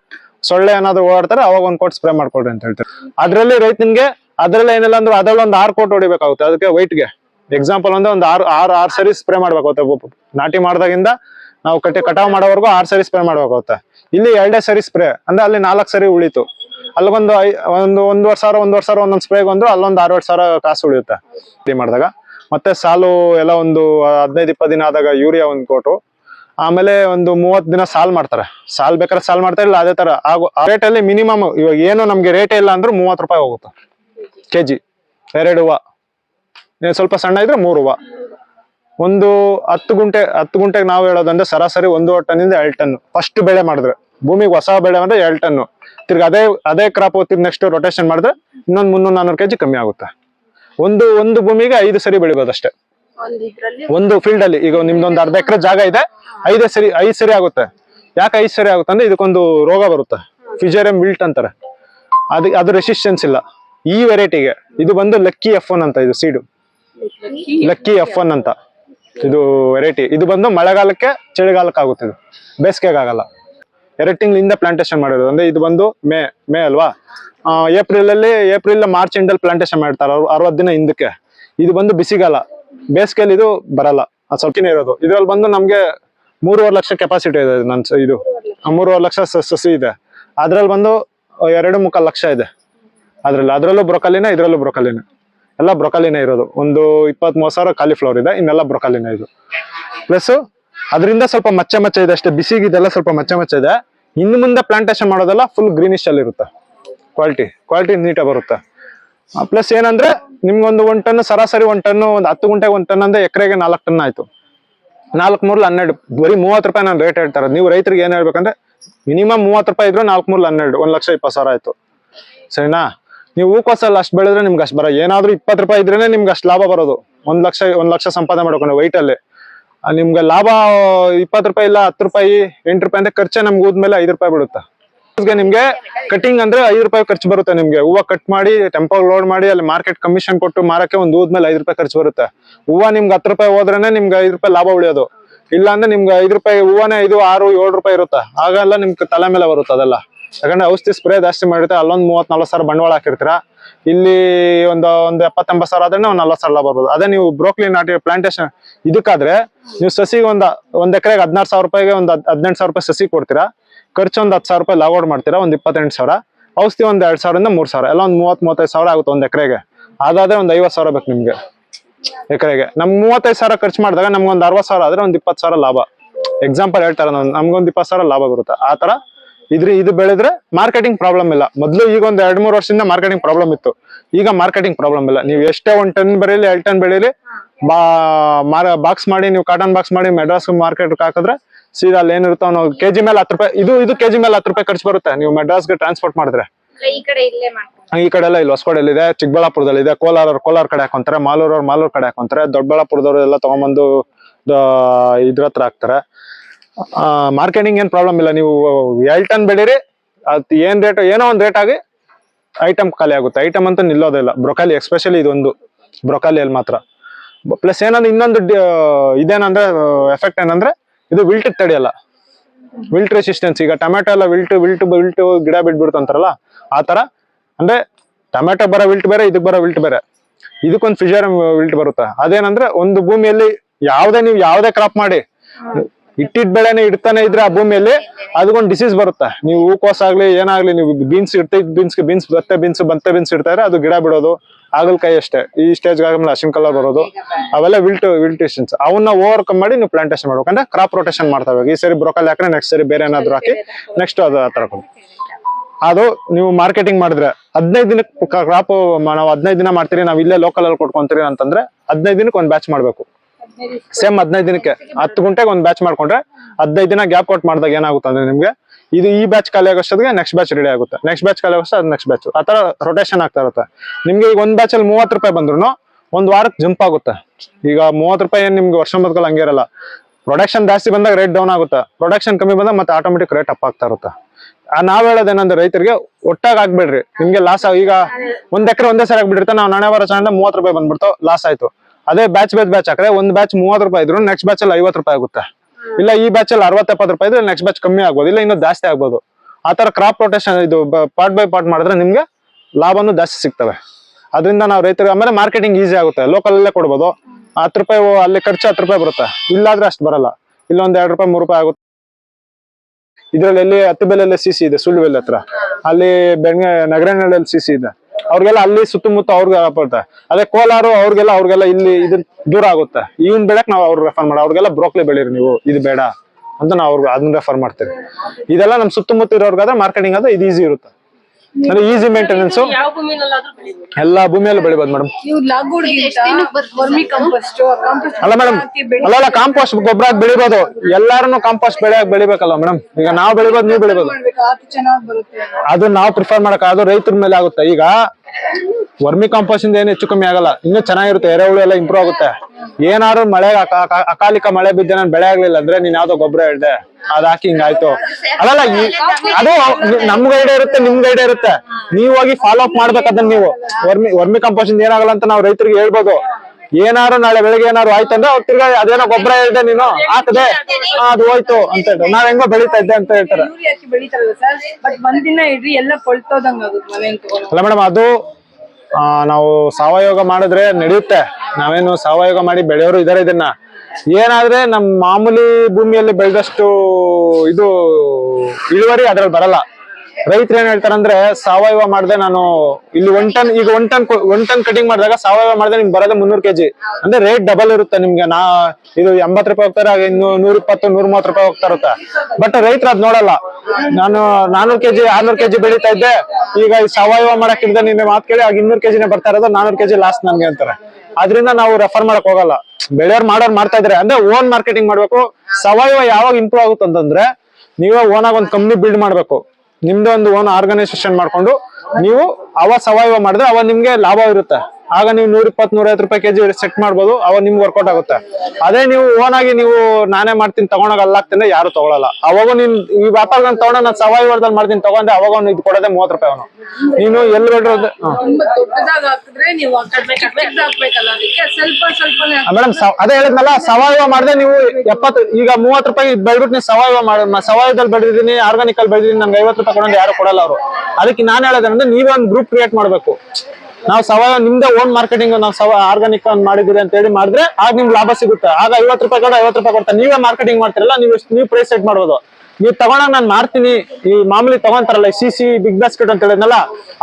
ಸೊಳ್ಳೆ ಏನಾದ್ರು ಓಡಾಡ್ತಾರೆ, ಅವಾಗ ಒಂದ್ ಕೋಟ್ ಸ್ಪ್ರೇ ಮಾಡ್ಕೊಳ್ರಿ ಅಂತ ಹೇಳ್ತಾರೆ. ಅದ್ರಲ್ಲಿ ರೈತನಿಗೆ ಅದ್ರಲ್ಲಿ ಏನಿಲ್ಲ ಅಂದ್ರೆ ಅದ್ರಲ್ಲಿ ಒಂದು ಆರು ಕೋಟ್ ಹೊಡಿಬೇಕಾಗುತ್ತೆ. ಅದಕ್ಕೆ ವೈಟ್ಗೆ. ಎಕ್ಸಾಂಪಲ್ ಅಂದ್ರೆ ಒಂದು ಆರು ಆರು ಆರು ಸರಿ ಸ್ಪ್ರೇ ಮಾಡ್ಬೇಕಾಗುತ್ತೆ. ನಾಟಿ ಮಾಡಿದಾಗಿಂದ ನಾವು ಕಟ್ಟಿ ಕಟಾವ್ ಮಾಡೋವರೆಗೂ ಆರು ಸರಿ ಸ್ಪ್ರೇ ಮಾಡ್ಬೇಕಾಗುತ್ತೆ. ಇಲ್ಲಿ ಎರಡೇ ಸರಿ ಸ್ಪ್ರೇ ಅಂದ್ರೆ ಅಲ್ಲಿ ನಾಲ್ಕು ಸರಿ ಉಳಿತು. ಅಲ್ಲಿಗೊಂದು ಐ ಒಂದು ಒಂದೂವರೆ ಸಾವಿರ ಒಂದೂವರೆ ಸಾವಿರ ಒಂದೊಂದು ಸ್ಪ್ರೇಗೆ ಒಂದು ಅಲ್ಲೊಂದು ಆರೂವರೆ ಸಾವಿರ ಕಾಸು ಉಳಿಯುತ್ತೆ. ಇಲ್ಲಿ ಮಾಡಿದಾಗ. ಮತ್ತೆ ಸಾಲು ಎಲ್ಲ ಒಂದು ಹದಿನೈದು, ಇಪ್ಪತ್ತು ದಿನ ಆದಾಗ ಯೂರಿಯಾ ಒಂದು ಕೋಟು ಆಮೇಲೆ ಒಂದು ಮೂವತ್ತು ದಿನ ಸಾಲ್ ಮಾಡ್ತಾರೆ. ಸಾಲ್ ಬೇಕಾದ್ರೆ ಸಾಲ್ ಮಾಡ್ತಾರೆ, ಇಲ್ಲ ಅದೇ ತರ. ಆಗು ರೇಟಲ್ಲಿ ಮಿನಿಮಮ್ ಇವಾಗ ಏನು ನಮ್ಗೆ ರೇಟೇ ಇಲ್ಲ ಅಂದ್ರೆ ಮೂವತ್ತು ರೂಪಾಯಿ ಹೋಗುತ್ತೆ. ಕೆಜಿ ಎರಡು ಹೂವ ಸ್ವಲ್ಪ ಸಣ್ಣ ಇದ್ರೆ ಮೂರು ಹೂವ ಒಂದು ಹತ್ತು ಗುಂಟೆ ಹತ್ತು ಗುಂಟೆಗೆ ನಾವು ಹೇಳೋದಂದ್ರೆ ಸರಾಸರಿ ಒಂದು ಟನ್ನಿಂದ ಎರಡು ಟನ್ ಫಸ್ಟ್ ಬೆಳೆ ಮಾಡಿದ್ರೆ. ಭೂಮಿಗೆ ಹೊಸ ಬೆಳೆ ಅಂದ್ರೆ ಎರಡು ಟನ್ನು. ತಿರ್ಗಿ ಅದೇ ಅದೇ ಕ್ರಾಪ್ ತಿರ್ಗಿ ನೆಕ್ಸ್ಟ್ ರೊಟೇಷನ್ ಮಾಡಿದ್ರೆ ಇನ್ನೊಂದು ಮುನ್ನೂರು ನಾನ್ನೂರು ಕೆಜಿ ಕಮ್ಮಿ ಆಗುತ್ತೆ. ಒಂದು ಒಂದು ಭೂಮಿಗೆ ಐದು ಸರಿ ಬೆಳಿಬೋದು ಅಷ್ಟೇ ಒಂದು ಫೀಲ್ಡ್ ಅಲ್ಲಿ. ಈಗ ನಿಮ್ದೊಂದು ಅರ್ಧ ಎಕರೆ ಜಾಗ ಇದೆ. ಐದೇ ಸರಿ ಐದು ಸರಿ ಆಗುತ್ತೆ. ಯಾಕೆ ಐದು ಸರಿ ಆಗುತ್ತೆ ಅಂದ್ರೆ ಇದಕ್ಕೊಂದು ರೋಗ ಬರುತ್ತೆ. ಫಿಜೇರಿಯಂ ಮಿಲ್ಟ್ ಅಂತಾರೆ. ಅದು ಅದು ರೆಸಿಸ್ಟೆನ್ಸ್ ಇಲ್ಲ. ಈ ವೆರೈಟಿಗೆ. ಇದು ಬಂದು ಲಕ್ಕಿ ಎಫ್ ಒನ್ ಅಂತ ಇದು ಸೀಡು ಲಕ್ಕಿ ಎಫ್ ಒನ್ ಅಂತ. ಇದು ವೆರೈಟಿ. ಇದು ಬಂದು ಮಳೆಗಾಲಕ್ಕೆ ಚಳಿಗಾಲಕ್ಕೆ ಆಗುತ್ತೆ ಇದು ಬೇಸಿಗೆಗೆ ಆಗಲ್ಲ ಎರಡು ತಿಂಗಳಿಂದ ಪ್ಲಾಂಟೇಶನ್ ಮಾಡಿರೋದು. ಅಂದ್ರೆ ಇದು ಬಂದು ಮೇ ಮೇ ಅಲ್ವಾ? ಏಪ್ರಿಲ್ ಅಲ್ಲಿ ಏಪ್ರಿಲ್ ಮಾರ್ಚ್ ಎಂಡಲ್ಲಿ ಪ್ಲಾಂಟೇಶನ್ ಮಾಡ್ತಾರೆ. ಅರವತ್ತು ದಿನ ಹಿಂದಕ್ಕೆ. ಇದು ಬಂದು ಬಿಸಿಗಾಲ. ಬೇಸಿಗೆಯಲ್ಲಿ ಇದು ಬರಲ್ಲ. ಅದು ಸ್ವಲ್ಪನೇ ಇರೋದು. ಇದ್ರಲ್ಲಿ ಬಂದು ನಮ್ಗೆ ಮೂರುವರೆ ಲಕ್ಷ ಕೆಪಾಸಿಟಿ ಇದೆ ನನ್ ಸ- ಇದು. ಆ, ಮೂರುವರೆ ಲಕ್ಷ ಸಸಿ ಇದೆ. ಅದ್ರಲ್ಲಿ ಬಂದು ಆ, ಎರಡು ಮುಕ್ಕಾಲು ಲಕ್ಷ ಇದೆ. ಅದ್ರಲ್ಲಿ, ಅದ್ರಲ್ಲೂ ಬ್ರೊಕಲಿನ, ಇದ್ರಲ್ಲೂ ಬ್ರೊಕಲಿನ. ಎಲ್ಲ ಬ್ರೊಕಲಿನೇ ಇರೋದು. ಒಂದು ಇಪ್ಪತ್ತ್ ಮೂವತ್ತು ಸಾವಿರ ಕಾಲಿಫ್ಲವರ್ ಇದೆ, ಇನ್ನೆಲ್ಲ ಬ್ರೊಕಲಿನ ಇದು. ಪ್ಲಸ್ ಅದರಿಂದ ಸ್ವಲ್ಪ ಮಚ್ಚೆ ಮಚ್ಚೆ ಇದೆ ಅಷ್ಟೇ. ಬಿಸಿಗಿದೆಲ್ಲ ಸ್ವಲ್ಪ ಮಚ್ಚೆ ಮಚ್ಚೆ ಇದೆ. ಇನ್ನು ಮುಂದೆ ಪ್ಲಾಂಟೇಶನ್ ಮಾಡೋದೆಲ್ಲ ಫುಲ್ ಗ್ರೀನಿಶ್ ಅಲ್ಲಿ ಇರುತ್ತೆ. ಕ್ವಾಲಿಟಿ ಕ್ವಾಲಿಟಿ ನೀಟಾಗಿ ಬರುತ್ತೆ. ಪ್ಲಸ್ ಏನಂದ್ರೆ, ನಿಮ್ಗೊಂದು ಒನ್ ಟನ್ ಸರಾಸರಿ ಒನ್ ಟನ್ ಒಂದು ಹತ್ತು ಗುಂಟೆಗೆ ಒನ್ ಟನ್ ಅಂದ್ರೆ ಎಕರೆಗೆ ನಾಲ್ಕು ಟನ್ ಆಯ್ತು. ನಾಲ್ಕು ಮೂರ್ಲ ಹನ್ನೆರಡು, ಬರೀ ಮೂವತ್ತು ರೂಪಾಯಿ ನಾನು ರೇಟ್ ಹೇಳ್ತಾರೆ ನೀವು ರೈತರಿಗೆ ಏನ್ ಹೇಳ್ಬೇಕಂದ್ರೆ ಮಿನಿಮಮ್ ಮೂವತ್ತು ರೂಪಾಯಿ ಇದ್ರೆ ನಾಲ್ಕು ಮೂರ್ಲ ಹನ್ನೆರಡು, ಒಂದ್ ಲಕ್ಷ ಇಪ್ಪತ್ತು ಸಾವಿರ ಆಯ್ತು. ಸರಿನಾ? ನೀವು ಹೂಕೋಸಲ್ಲಿ ಅಷ್ಟು ಬೆಳೆದ್ರೆ ನಿಮ್ಗೆ ಅಷ್ಟು ಬರೋ ಏನಾದ್ರೂ ಇಪ್ಪತ್ತು ರೂಪಾಯಿ ಇದ್ರೇನೆ ನಿಮ್ಗೆ ಅಷ್ಟು ಲಾಭ ಬರೋದು. ಒಂದ್ ಲಕ್ಷ ಒಂದ್ ಲಕ್ಷ ಸಂಪಾದನೆ ಮಾಡ್ಕೊಂಡು ವೈಟ್ ಅಲ್ಲಿ. ನಿಮ್ಗೆ ಲಾಭ ಇಪ್ಪತ್ತು ರೂಪಾಯಿ ಇಲ್ಲ, ಹತ್ತು ರೂಪಾಯಿ, ಎಂಟು ರೂಪಾಯಿ ಅಂದ್ರೆ ಖರ್ಚೆ ನಮ್ಗೆ ಹೋದ್ಮೇಲೆ ಐದು ರೂಪಾಯಿ ಬಿಡುತ್ತೆ? ನಿಮ್ಗೆ ಕಟಿಂಗ್ ಅಂದ್ರೆ ಐದು ರೂಪಾಯಿ ಖರ್ಚು ಬರುತ್ತೆ ನಿಮ್ಗೆ. ಹೂವು ಕಟ್ ಮಾಡಿ ಟೆಂಪೋ ಲೋಡ್ ಮಾಡಿ, ಅಲ್ಲಿ ಮಾರ್ಕೆಟ್ ಕಮಿಷನ್ ಕೊಟ್ಟು ಮಾರಕ್ಕೆ ಒಂದು ಊದ್ಮೇಲೆ ಐದು ರೂಪಾಯಿ ಖರ್ಚು ಬರುತ್ತೆ. ಹೂವು ನಿಮ್ಗೆ ಹತ್ತು ರೂಪಾಯಿ ಹೋದ್ರೇನೆ ನಿಮ್ಗೆ ಐದು ರೂಪಾಯಿ ಲಾಭ ಉಳಿಯೋದು. ಇಲ್ಲ ಅಂದ್ರೆ ನಿಮ್ಗೆ ಐದು ರೂಪಾಯಿ ಹೂವನೇ ಐದು, ಆರು, ಏಳು ರೂಪಾಯಿ ಇರುತ್ತೆ? ಆಗೆಲ್ಲ ನಿಮ್ಗೆ ತಲೆ ಮೇಲೆ ಬರುತ್ತೆ ಅದೆಲ್ಲ. ಯಾಕಂದ್ರೆ ಔಷಧಿ ಸ್ಪ್ರೇ ಜಾಸ್ತಿ ಮಾಡಿರುತ್ತೆ ಅಲ್ಲೊಂದು ಮೂವತ್ ನಲ್ವತ್ತು ಸಾವಿರ ಬಂಡವಾಳ ಹಾಕಿರ್ತೀರ? ಇಲ್ಲಿ ಒಂದು ಒಂದು ಎಪ್ಪತ್ತೊಂಬತ್ತು ಸಾವಿರ ಆದ್ರೆ ಒಂದು ನಲ್ವತ್ತು ಸಾವಿರ ಲಾಭ ಬರ್ಬೋದು. ಅದೇ ನೀವು ಬ್ರೋಕ್ಲಿ ನಾಟಿ ಪ್ಲಾಂಟೇಶನ್ ಇದಕ್ಕಾದ್ರೆ ನೀವು ಸಸಿಗೆ ಒಂದು ಒಂದ್ ಎಕರೆಗೆ ಹದಿನಾರು ಸಾವಿರ ರೂಪಾಯಿಗೆ ಒಂದು ಹದಿನೆಂಟು ಸಾವಿರ ರೂಪಾಯಿ ಸಸಿ ಕೊಡ್ತೀರಾ? ಖರ್ಚು ಒಂದು ಹತ್ತು ಸಾವಿರ ರೂಪಾಯಿ ಲಾಗೋಡ್ ಮಾಡ್ತೀರಾ? ಒಂದು ಇಪ್ಪತ್ತೆಂಟು ಸಾವಿರ. ಔಷಧಿ ಒಂದು ಎರಡು ಸಾವಿರದಿಂದ ಮೂರು ಸಾವಿರ. ಎಲ್ಲ ಒಂದು ಮೂವತ್ ಮೂವತ್ತೈದು ಸಾವಿರ ಆಗುತ್ತೆ ಒಂದು ಎಕರೆಗೆ. ಅದಾದ್ರೆ ಒಂದು ಐವತ್ತು ಸಾವಿರ ಬೇಕು ನಿಮ್ಗೆ ಎಕರೆಗೆ. ನಮ್ ಮೂವತ್ತೈದು ಸಾವಿರ ಖರ್ಚು ಮಾಡಿದಾಗ ನಮ್ಗೆ ಒಂದು ಅರವತ್ತು ಸಾವಿರ ಆದ್ರೆ ಒಂದ್ ಇಪ್ಪತ್ತು ಸಾವಿರ ಲಾಭ. ಎಕ್ಸಾಂಪಲ್ ಹೇಳ್ತಾರೆ ನಮ್ಗೊಂದು ನಮ್ಗೊಂದ್ ಇಪ್ಪತ್ತು ಸಾವಿರ ಲಾಭ ಬರುತ್ತೆ. ಆ ತರ ಇದ್ರ ಇದು ಬೆಳೆದ್ರೆ ಮಾರ್ಕೆಟಿಂಗ್ ಪ್ರಾಬ್ಲಮ್ ಇಲ್ಲ. ಮೊದ್ಲು ಈಗ ಒಂದ್ ಎರಡ್ ಮೂರು ವರ್ಷದಿಂದ ಮಾರ್ಕೆಟಿಂಗ್ ಪ್ರಾಬ್ಲಮ್ ಇತ್ತು. ಈಗ ಮಾರ್ಕೆಟಿಂಗ್ ಪ್ರಾಬ್ಲಮ್ ಇಲ್ಲ. ನೀವು ಎಷ್ಟೇ ಒಂದ್ ಟನ್ ಬೆಳೀಲಿ ಎರಡು ಟನ್ ಬೆಳೀಲಿ ಬಾ ಬಾಕ್ಸ್ ಮಾಡಿ ನೀವು ಕಾಟನ್ ಬಾಕ್ಸ್ ಮಾಡಿ ಮೆಡ್ರಾಸ್ ಮಾರ್ಕೆಟ್ ಹಾಕಿದ್ರೆ ಸೀದಾ ಅಲ್ಲಿ ಏನಿರುತ್ತೆ ಅವನು ಕೆಜಿ ಮೇಲೆ ಹತ್ತು ರೂಪಾಯಿ ಇದು ಇದು ಕೆಜಿ ಮೇಲೆ ಹತ್ತು ರೂಪಾಯಿ ಖರ್ಚು ಬರುತ್ತೆ. ನೀವು ಮೆಡ್ರಾಸ್ಗೆ ಟ್ರಾನ್ಸ್ಪೋರ್ಟ್ ಮಾಡಿದ್ರೆ. ಈ ಕಡೆ ಇಲ್ಲೇ ಮಾಡ್ಕೊಂಡು ಈ ಕಡೆ ಎಲ್ಲ ಇಲ್ಲಿ ಹೊಸಕೋಟೆಯಲ್ಲಿ ಇದೆ ಚಿಕ್ಕಬಳ್ಳಾಪುರದಲ್ಲಿ ಇದೆ ಕೋಲಾರ ಅವ್ರು ಕೋಲಾರ ಕಡೆ ಹಾಕೊಂತಾರೆ ಮಾಲೂರವ್ರು ಮಾಲೂರ್ ಕಡೆ ಹಾಕೊಂತಾರೆ ದೊಡ್ಡಬಳ್ಳಾಪುರದವ್ರು ಎಲ್ಲ ತಗೊಂಬಂದು ಇದ್ರ ಹತ್ರ ಹಾಕ್ತಾರೆ. ಮಾರ್ಕೆಟಿಂಗ್ ಏನ್ ಪ್ರಾಬ್ಲಮ್ ಇಲ್ಲ. ನೀವು ಎರಡು ಟನ್ ಬೆಳೀರಿ ಅದ್ ಏನ್ ರೇಟ್ ಏನೋ ಒಂದ್ ರೇಟ್ ಆಗಿ ಐಟಮ್ ಖಾಲಿ ಆಗುತ್ತೆ. ಐಟಮ್ ಅಂತ ನಿಲ್ಲೋದಿಲ್ಲ ಬ್ರೊಕಾಲಿ ಎಸ್ಪೆಷಲಿ ಇದೊಂದು. ಬ್ರೊಕಾಲಿಯಲ್ಲಿ ಮಾತ್ರ. ಪ್ಲಸ್ ಏನಂದ್ರೆ ಇನ್ನೊಂದು ಇದೇನಂದ್ರೆ ಎಫೆಕ್ಟ್ ಏನಂದ್ರೆ, ಇದು ವಿಲ್ಟ್ ತಡೆಯಲ್ಲ. ವಿಲ್ಟ್ ರೆಸಿಸ್ಟೆನ್ಸ್ ಈಗ ಟೊಮೆಟೊ ಎಲ್ಲ ವಿಲ್ಟ್ ವಿಲ್ಟ್ ವಿಲ್ಟ್ ಗಿಡ ಬಿಟ್ಬಿಡ್ತು ಅಂತಾರಲ್ಲ, ಆ ತರ. ಅಂದ್ರೆ ಟೊಮೆಟೊ ಬರೋ ವಿಲ್ಟ್ ಬೇರೆ, ಇದಕ್ಕೆ ಬರೋ ವಿಲ್ಟ್ ಬೇರೆ. ಇದಕ್ಕೊಂದು ಫಿಜರ್ ವಿಲ್ಟ್ ಬರುತ್ತೆ. ಅದೇನಂದ್ರೆ, ಒಂದು ಭೂಮಿಯಲ್ಲಿ ಯಾವ್ದೇ, ನೀವು ಯಾವ್ದೇ ಕ್ರಾಪ್ ಮಾಡಿ ಇಟ್ಟಿದ್ ಬೆಳೆನೆ ಇಡ್ತಾನೆ ಇದ್ರೆ ಆ ಭೂಮಿಯಲ್ಲಿ ಅದಕ್ಕೊಂದು ಡಿಸೀಸ್ ಬರುತ್ತೆ. ನೀವು ಹೂಕೋಸ್ ಆಗ್ಲಿ ಏನಾಗ್ಲಿ ನೀವು ಬೀನ್ಸ್ ಇಡ್ತಿದ್ ಬೀನ್ಸ್ ಬೀನ್ಸ್ ಬತ್ತೆ ಬೀನ್ಸ್ ಬಂತೆ ಬೀನ್ಸ್ ಇಡ್ತಾ ಇದ್ರೆ ಅದು ಗಿಡ ಬಿಡೋದು ಹಾಗಲಕಾಯಿ ಅಷ್ಟೇ. ಈ ಸ್ಟೇಜ್ ಆದ್ಮೇಲೆ ಹಸಿನ್ ಕಲರ್ ಬರೋದು ಅವೆಲ್ಲ ವಿಲ್ಟ್ ವಿಲ್ಟೇಷನ್ಸ್ ಅವನ್ನ ಓವರ್ಕಮ್ ಮಾಡಿ ನೀವು ಪ್ಲಾಂಟೇಶನ್ ಮಾಡ್ಬೇಕು. ಅಂದ್ರೆ ಕ್ರಾಪ್ ರೊಟೇಷನ್ ಮಾಡ್ತಾ ಹೋಗಿ ಈ ಸರಿ ಬ್ರೋಕಲ್ ಹಾಕ್ರೆ ನೆಕ್ಸ್ಟ್ ಸರಿ ಬೇರೆ ಏನಾದ್ರು ಹಾಕಿ ನೆಕ್ಸ್ಟ್ ಅದು ಆ ತರ ಅದು ನೀವು ಮಾರ್ಕೆಟಿಂಗ್ ಮಾಡಿದ್ರೆ ಹದಿನೈದು ದಿನಕ್ಕೆ ಕ್ರಾಪ್ ನಾವು ಹದಿನೈದು ದಿನ ಮಾಡ್ತೀರಿ ನಾವು ಇಲ್ಲೇ ಲೋಕಲ್ ಅಲ್ಲಿ ಕೊಟ್ಕೊಂತೀರಿ ಅಂತಂದ್ರೆ ಹದಿನೈದು ದಿನಕ್ಕೆ ಒಂದು ಬ್ಯಾಚ್ ಮಾಡ್ಬೇಕು. ಸೇಮ್ ಹದಿನೈದು ದಿನಕ್ಕೆ. ಹತ್ತು ಗಂಟೆಗೆ ಒಂದು ಬ್ಯಾಚ್ ಮಾಡ್ಕೊಂಡ್ರೆ ಹದಿನೈದು ದಿನ ಗ್ಯಾಪ್ ಕೊಟ್ಟು ಮಾಡಿದಾಗ ಏನಾಗುತ್ತೆ ಅಂದ್ರೆ ನಿಮ್ಗೆ ಇದು ಈ ಬ್ಯಾಚ್ ಖಾಲಿ ಆಗೋಷ್ಟೊತ್ತಿಗೆ ನೆಕ್ಸ್ಟ್ ಬ್ಯಾಚ್ ರೆಡಿ ಆಗುತ್ತೆ. ನೆಕ್ಸ್ಟ್ ಬ್ಯಾಚ್ ಖಾಲಿ ಆಗೋಷ್ಟು ಅದು ನೆಕ್ಸ್ಟ್ ಬ್ಯಾಚ್ ಆ ತರ ರೊಟೇಷನ್ ಆಗ್ತಾ ಇರುತ್ತೆ. ನಿಮ್ಗೆ ಈಗ ಒಂದ್ ಬ್ಯಾಚ್ ಅಲ್ಲಿ ಮೂವತ್ತು ರೂಪಾಯಿ ಬಂದ್ರು ಒಂದ್ ವಾರಕ್ಕೆ ಜಂಪ್ ಆಗುತ್ತೆ. ಈಗ ಮೂವತ್ತು ರೂಪಾಯಿ ಏನ್ ನಿಮ್ಗೆ ವರ್ಷ ಮೊದಲು ಹಂಗೆ ಇರಲ್ಲ. ಪ್ರೊಡಕ್ಷನ್ ಜಾಸ್ತಿ ಬಂದಾಗ ರೇಟ್ ಡೌನ್ ಆಗುತ್ತೆ. ಪ್ರೊಡಕ್ಷನ್ ಕಮ್ಮಿ ಬಂದಾಗ ಮತ್ತೆ ಆಟೋಮೆಟಿಕ್ ರೇಟ್ ಅಪ್ ಆಗ್ತಾ ಇರುತ್ತೆ. ನಾವ್ ಹೇಳೋದೇನಂದ್ರೆ ರೈತರಿಗೆ ಒಟ್ಟಾಗಿ ಆಗ್ಬೇಡ್ರಿ. ನಿಮ್ಗೆ ಲಾಸ್ ಈಗ ಒಂದ್ ಎಕರೆ ಒಂದೇ ಸರಿ ಆಗ್ಬಿಡಿರ್ತಾ ನಾವು ನಾಳೆ ವಾರ ಚೆನ್ನಾಗಿ ಮೂವತ್ತು ರೂಪಾಯಿ ಬಂದ್ಬಿಡ್ತು ಲಾಸ್ ಆಯ್ತು. ಅದೇ ಬ್ಯಾಚ್ ಬ್ಯಾಚ್ ಬ್ಯಾಚ್ ಹಾಕ್ರೆ ಒಂದ್ ಬ್ಯಾಚ್ ಮೂವತ್ತು ರೂಪಾಯಿ ಇದ್ರು ನೆಕ್ಸ್ಟ್ ಬ್ಯಾಚ್ ಅಲ್ಲಿ ಐವತ್ತು ರೂಪಾಯಿ ಆಗುತ್ತೆ. ಇಲ್ಲ ಈ ಬ್ಯಾಚ್ ಅಲ್ಲಿ ಅರವತ್ತು ಎಪ್ಪತ್ತು ರೂಪಾಯಿ ಇದ್ರೆ ನೆಕ್ಸ್ಟ್ ಬ್ಯಾಚ್ ಕಮ್ಮಿ ಆಗ್ಬೋದು. ಇಲ್ಲ ಇನ್ನೂ ಜಾಸ್ತಿ ಆಗ್ಬೋದು. ಆ ತರ ಕ್ರಾಪ್ ರೊಟೇಷನ್ ಇದು ಪಾರ್ಟ್ ಬೈ ಪಾರ್ಟ್ ಮಾಡಿದ್ರೆ ನಿಮ್ಗೆ ಲಾಭನೂ ಜಾಸ್ತಿ ಸಿಗ್ತವೆ. ಅದರಿಂದ ನಾವು ರೈತರಿಗೆ ಆಮೇಲೆ ಮಾರ್ಕೆಟಿಂಗ್ ಈಸಿ ಆಗುತ್ತೆ. ಲೋಕಲ್ ಅಲ್ಲೇ ಕೊಡ್ಬೋದು. ಹತ್ತು ರೂಪಾಯಿ ಅಲ್ಲಿ ಖರ್ಚು ಹತ್ತು ರೂಪಾಯಿ ಬರುತ್ತೆ. ಇಲ್ಲಾದ್ರೆ ಅಷ್ಟು ಬರಲ್ಲ. ಇಲ್ಲೊಂದ್ ಎರಡು ರೂಪಾಯಿ ಮೂರು ರೂಪಾಯಿ ಆಗುತ್ತೆ. ಇದ್ರಲ್ಲಿ ಎಲ್ಲಿ ಹತ್ತು ಬೆಲೆಯಲ್ಲೇ ಸಿ ಸಿ ಇದೆ ಬೆಲೆ ಹತ್ರ. ಅಲ್ಲಿ ಬೆಂಗ ನಗರನಹಳ್ಳಿಯಲ್ಲಿ ಸಿ ಸಿ ಇದೆ. ಅವ್ರಿಗೆಲ್ಲ ಅಲ್ಲಿ ಸುತ್ತಮುತ್ತ ಅವ್ರಿಗೆ ಬರುತ್ತೆ ಅದೇ ಕೋಲಾರು ಅವ್ರಿಗೆಲ್ಲ ಅವ್ರಿಗೆಲ್ಲ ಇಲ್ಲಿ ಇದು ದೂರ ಆಗುತ್ತೆ. ಇವನ್ ಬೆಳಕ್ ನಾವು ಅವ್ರಿಗೆ ರೆಫರ್ ಮಾಡ, ಅವ್ರಿಗೆಲ್ಲ ಬ್ರೋಕ್ಲಿ ಬೆಳೀರಿ ನೀವು, ಇದು ಬೇಡ ಅಂತ ನಾವು ಅವ್ರಿಗೆ ಅದನ್ನ ರೆಫರ್ ಮಾಡ್ತೀವಿ. ಇದೆಲ್ಲ ನಮ್ ಸುತ್ತಮುತ್ತ ಇರೋರ್ಗಾದ್ರೆ ಮಾರ್ಕೆಟಿಂಗ್ ಆದ್ರೆ ಇದು ಈಸಿ ಇರುತ್ತೆ. ಅಂದ್ರೆ ಈಸಿ ಮೇಂಟೆನೆನ್ಸ್ ಎಲ್ಲ ಭೂಮಿಯಲ್ಲೂ ಬೆಳಿಬಹುದು ಮೇಡಮ್ ಅಲ್ಲ ಮೇಡಮ್ ಅಲ್ಲ ಅಲ್ಲ ಕಾಂಪೋಸ್ಟ್ ಗೊಬ್ಬರ ಹಾಕಿ ಬೆಳಿಬೋದು. ಎಲ್ಲಾರು ಕಾಂಪೋಸ್ಟ್ ಬೆಳೆ ಬೆಳಿಬೇಕಲ್ಲ ಮೇಡಮ್ ಈಗ ನಾವು ಬೆಳಿಬೋದು ನೀವು ಬೆಳಿಬೋದು. ಅದು ನಾವು ಪ್ರಿಫರ್ ಮಾಡಕ್ ಅದು ರೈತರ ಮೇಲೆ ಆಗುತ್ತೆ. ಈಗ ವರ್ಮಿ ಕಾಂಪೋಸ್ಟ್ ಇಂದ ಏನು ಹೆಚ್ಚು ಕಮ್ಮಿ ಆಗಲ್ಲ. ಇನ್ನೂ ಚೆನ್ನಾಗಿರುತ್ತೆ, ಎರೆಹುಳು ಎಲ್ಲ ಇಂಪ್ರೂವ್ ಆಗುತ್ತೆ. ಏನಾದ್ರು ಮಳೆ ಅಕ- ಅಕ- ಅಕಾಲಿಕ ಮಳೆ ಬಿದ್ದ ನಾನು ಬೆಳೆ ಆಗ್ಲಿಲ್ಲ ಅಂದ್ರೆ ನೀನ್ ಯಾವ್ದೋ ಗೊಬ್ಬರ ಹೇಳ್ದೆ. ಅದ್ ಹಾಕಿ ಹಿಂಗಾಯ್ತು ಅದಲ್ಲ ಅದು ನಮ್ಗೆ ಐಡಿಯಾ ಇರುತ್ತೆ, ನಿಮ್ಗೆ ಐಡಿಯಾ ಇರುತ್ತೆ. ನೀವು ಹೋಗಿ ಫಾಲೋ ಅಪ್ ಮಾಡ್ಬೇಕು ಅದನ್ನ ನೀವು. ವರ್ಮಿ ವರ್ಮಿ ಕಾಂಪೋಸ್ಟ್ ಇಂದ ಏನಾಗಲ್ಲ ಅಂತ ನಾವು ರೈತರಿಗೆ ಹೇಳ್ಬೋದು. ಏನಾರು ನಾಳೆ ಬೆಳಿಗ್ಗೆ ಏನಾರು ಆಯ್ತಂದ್ರೆ ಅವ್ರು ತಿರ್ಗಾ ಅದೇನೋ ಗೊಬ್ಬರ ಹೇಳ್ದೆ ನೀನು ಹಾಕದೆ ಅದು ಹೋಯ್ತು ಅಂತ ಹೇಳ್ತಾರೆ. ನಾವ್ ಹೆಂಗೋ ಬೆಳಿತಾ ಇದ್ದೆ ಅಂತ ಹೇಳ್ತಾರೆ. ಅಲ್ಲ ಮೇಡಮ್ ಅದು ಆ, ನಾವು ಸಾವಯೋಗ ಮಾಡಿದ್ರೆ ನಡೆಯುತ್ತೆ. ನಾವೇನು ಸಾವಯೋಗ ಮಾಡಿ ಬೆಳೆಯೋರು ಇದಾರೆ ಇದನ್ನ. ಏನಾದ್ರೆ ನಮ್ ಮಾಮೂಲಿ ಭೂಮಿಯಲ್ಲಿ ಬೆಳೆದಷ್ಟು ಇದು ಇಳುವರಿ ಅದ್ರಲ್ಲಿ ಬರಲ್ಲ. ರೈತರು ಏನ್ ಹೇಳ್ತಾರಂದ್ರೆ, ಸಾವಯವ ಮಾಡ್ದೆ ನಾನು ಇಲ್ಲಿ ಒನ್ ಟನ್ ಈಗ one ton one ton cutting ಮಾಡಿದಾಗ ಸಾವಯವ ಮಾಡಿದ್ರೆ ನಿಮ್ಗೆ ಬರೋದೇ ಮುನ್ನೂರು ಕೆಜಿ. ಅಂದ್ರೆ ರೇಟ್ ಡಬಲ್ ಇರುತ್ತೆ ನಿಮ್ಗೆ. ನಾ ಇದು ಎಂಬತ್ ರೂಪಾಯಿ ಹೋಗ್ತಾರೆ ಆಗ ಇನ್ನು ನೂರ ಇಪ್ಪತ್ತು, ನೂರ ಮೂವತ್ತು ರೂಪಾಯಿ ಹೋಗ್ತಾ ಇರುತ್ತೆ. ಬಟ್ ರೈತರು ಅದ್ ನೋಡಲ್ಲ. ನಾನು ನಾನೂರು ಕೆಜಿ, ಆರ್ನೂರು ಕೆಜಿ ಬೆಳೀತಾ ಇದ್ದೆ. ಈಗ ಸಾವಯವ ಮಾಡಕ್ಕಿಂತ ನಿನ್ನೆ ಮಾತು ಕೇಳಿ, ಆಗ ಇನ್ನೂರು ಕೆಜಿನೇ ಬರ್ತಾ ಇರೋದು, ನಾನೂರು ಕೆಜಿ ಲಾಸ್ಟ್ ನನ್ಗೆ ಅಂತಾರೆ. ಅದರಿಂದ ನಾವು ರೆಫರ್ ಮಾಡಕ್ ಹೋಗಲ್ಲ. ಬೆಳೆಯೋರ್ ಮಾಡೋರು ಮಾಡ್ತಾ ಇದ್ರೆ. ಅಂದ್ರೆ ಓನ್ ಮಾರ್ಕೆಟಿಂಗ್ ಮಾಡ್ಬೇಕು. ಸಾವಯವ ಯಾವಾಗ ಇಂಪ್ರೂವ್ ಆಗುತ್ತೆ ಅಂತಂದ್ರೆ, ನೀವೇ ಓನ್ ಆಗಿ ಒಂದು ಕಂಪ್ನಿ ಬಿಲ್ಡ್ ಮಾಡ್ಬೇಕು. ನಿಮ್ದೇ ಒಂದು ಓನ್ ಆರ್ಗನೈಸೇಷನ್ ಮಾಡ್ಕೊಂಡು ನೀವು ಅವ ಸಾವಯವ ಮಾಡಿದ್ರೆ ಅವ ನಿಮ್ಗೆ ಲಾಭ ಇರುತ್ತೆ ಆಗ ನೀವು ನೂರ ಇಪ್ಪತ್ ನೂರ ಐವತ್ತು ರೂಪಾಯಿ ಕೆಜಿ ಸೆಟ್ ಮಾಡ್ಬೋದು ಅವಾಗ ನಿಮ್ಗೆ ವರ್ಕೌಟ್ ಆಗುತ್ತೆ. ಅದೇ ನೀವು ಓನ್ ಆಗಿ ನೀವು ನಾನೇ ಮಾಡ್ತೀನಿ ತಗೊಂಡಾಗ ಅಲ್ಲಾಗ್ತೀನಿ ಯಾರು ತಗೊಳಲ್ಲ. ಅವಾಗ ನೀನ್ ಈ ವ್ಯಾಪಾರಗಳನ್ನ ತಗೊಂಡ ನಾನು ಸಾವಯವದಲ್ಲಿ ಮಾಡ್ತೀನಿ ತಗೊಂಡೆ ಅವಾಗ ಅವ್ನು ಇದು ಕೊಡೋದೇ ಮೂವತ್ತು ರೂಪಾಯಿ ಅವನು. ನೀನು ಎಲ್ಲಿ. ಮೇಡಮ್ ಅದೇ ಹೇಳಿದ್ನಲ್ಲ ಸಾವಯವ ಮಾಡಿದ್ರೆ ನೀವು ಎಪ್ಪತ್ತು ಈಗ ಮೂವತ್ತು ರೂಪಾಯಿ ಬೆಳ್ಬಿಟ್ಟು ನೀವು ಸಾವಯವ ಮಾಡ ಸಾವಯವದಲ್ಲಿ ಬೆಳೆದಿದ್ದೀನಿ ಆರ್ಗಾನಿಕ್ ಅಲ್ಲಿ ಬೆಳೆದಿದ್ದೀನಿ ನಮ್ಗೆ ಐವತ್ತು ರೂಪಾಯಿ ಕೊಡೋದು ಯಾರು ಕೊಡಲ್ಲ ಅವರು. ಅದಕ್ಕೆ ನಾನು ಹೇಳೋದಂದ್ರೆ ನೀವೊಂದು ಒಂದು ಗ್ರೂಪ್ ಕ್ರಿಯೇಟ್ ಮಾಡಬೇಕು. ನಾವು ಸಾವಯವ ನಿಮ್ದೇ ಓನ್ ಮಾರ್ಕೆಟಿಂಗ್ ನಾವು ಸವ ಆರ್ಗಾನಿಕ್ ಮಾಡಿದಿರಿ ಅಂತ ಹೇಳಿ ಮಾಡಿದ್ರೆ ಆಗ ನಿಮ್ಗೆ ಲಾಭ ಸಿಗುತ್ತೆ. ಆಗ ಐವತ್ತು ರೂಪಾಯಿ ಕೊಡ, ಐವತ್ತು ರೂಪಾಯಿ ಕೊಡ್ತಾರೆ. ನೀವೇ ಮಾರ್ಕೆಟಿಂಗ್ ಮಾಡ್ತಿರಲ್ಲ, ನೀವು ನೀವು ಪ್ರೈಸ್ ಸೆಟ್ ಮಾಡ್ಬೋದು. ನೀವು ತಗೊಂಡಾಗ ನಾನು ಮಾಡ್ತೀನಿ. ಈ ಮಾಮೂಲಿ ತಗೊಂತಾರಲ್ಲ ಸಿ ಸಿ ಬಿಗ್ ಬಾಸ್ಕೆಟ್ ಅಂತ ಹೇಳಿದ್ನಲ್ಲ,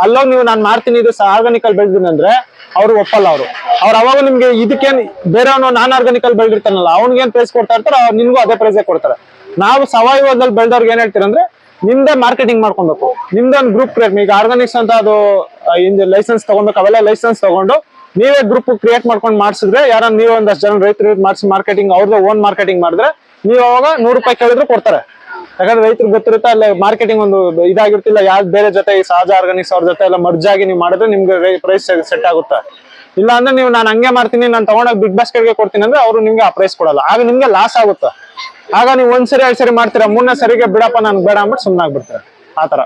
ಅಲ್ಲೋಗಿ ನೀವು ನಾನು ಮಾಡ್ತೀನಿ, ಇದು ಆರ್ಗಾನಿಕ್ ಅಲ್ಲಿ ಬೆಳೆದಿನಿ ಅಂದ್ರೆ ಅವ್ರು ಒಪ್ಪಲ್ಲ ಅವರು. ಅವ್ರು ಅವಾಗ ನಿಮ್ಗೆ ಇದಕ್ಕೇನ್ ಬೇರೆಯವನು ನಾನ್ ಆರ್ಗಾನಿಕ್ ಅಲ್ಲಿ ಬೆಳೆದಿರ್ತಾನಲ್ಲ, ಅವ್ನಿಗೇನ್ ಪ್ರೈಸ್ ಕೊಡ್ತಾ ಇರ್ತಾರೆ, ಅವ್ರು ನಿನ್ಗೂ ಅದೇ ಪ್ರೈಸೇ ಕೊಡ್ತಾರೆ. ನಾವು ಸಾವಯವದಲ್ಲಿ ಬೆಳೆದವ್ರಿಗೆ ಏನ್ ಹೇಳ್ತೀರ ಅಂದ್ರೆ ನಿಮ್ದೇ ಮಾರ್ಕೆಟಿಂಗ್ ಮಾಡ್ಕೊಬೇಕು. ನಿಮ್ದೇ ಒಂದು ಗ್ರೂಪ್ ಕ್ರಿಯೇಟ್ ಈಗ ಆರ್ಗಾನಿಕ್ಸ್ ಅಂತ ಅದು ಲೈಸೆನ್ಸ್ ತಗೊಬೇಕು ಅವೆಲ್ಲ ಲೈಸೆನ್ಸ್ ತಗೊಂಡು ನೀವೇ ಗ್ರೂಪ್ ಕ್ರಿಯೇಟ್ ಮಾಡ್ಕೊಂಡು ಮಾಡಿಸಿದ್ರೆ ಯಾರು ನೀವು ಒಂದಷ್ಟು ಜನ ರೈತರು ಮಾಡಿಸಿ ಮಾರ್ಕೆಟಿಂಗ್ ಅವ್ರದ್ದು ಓನ್ ಮಾರ್ಕೆಟಿಂಗ್ ಮಾಡಿದ್ರೆ ನೀವು ಅವಾಗ ನೂರು ರೂಪಾಯಿ ಕೇಳಿದ್ರು ಕೊಡ್ತಾರೆ. ಯಾಕಂದ್ರೆ ರೈತರು ಗೊತ್ತಿರುತ್ತೆ ಅಲ್ಲೇ ಮಾರ್ಕೆಟಿಂಗ್ ಒಂದು ಇದಾಗಿರ್ತಿಲ್ಲ, ಯಾವ್ದು ಬೇರೆ ಜೊತೆ ಈ ಸಹಜ ಆರ್ಗಾನಿಕ್ಸ್ ಅವ್ರ ಜೊತೆ ಎಲ್ಲ ಮರ್ಜ್ ಆಗಿ ನೀವು ಮಾಡಿದ್ರೆ ನಿಮ್ಗೆ ಪ್ರೈಸ್ ಸೆಟ್ ಆಗುತ್ತೆ. ಇಲ್ಲ ಅಂದ್ರೆ ನೀವು ನಾನು ಹಂಗೆ ಮಾಡ್ತೀನಿ, ನಾನು ತಗೊಂಡೋಗಿ ಬಿಗ್ ಬಾಸ್ಕೆಟ್ಗೆ ಕೊಡ್ತೀನಿ ಅಂದ್ರೆ ಅವರು ನಿಮ್ಗೆ ಆ ಪ್ರೈಸ್ ಕೊಡಲ್ಲ. ಆಗ ನಿಮ್ಗೆ ಲಾಸ್ ಆಗುತ್ತೆ. ಆಗ ನೀವು ಒಂದ್ಸರಿ ಎರಡ್ ಸರಿ ಮಾಡ್ತೀರಾ? ಮೂರನೇ ಸರಿಗೆ ಬಿಡಪ್ಪ ನನ್ಗೆ ಬೇಡ ಅಂದ್ಬಿಟ್ಟು ಸುಮ್ಮನೆ ಆತರ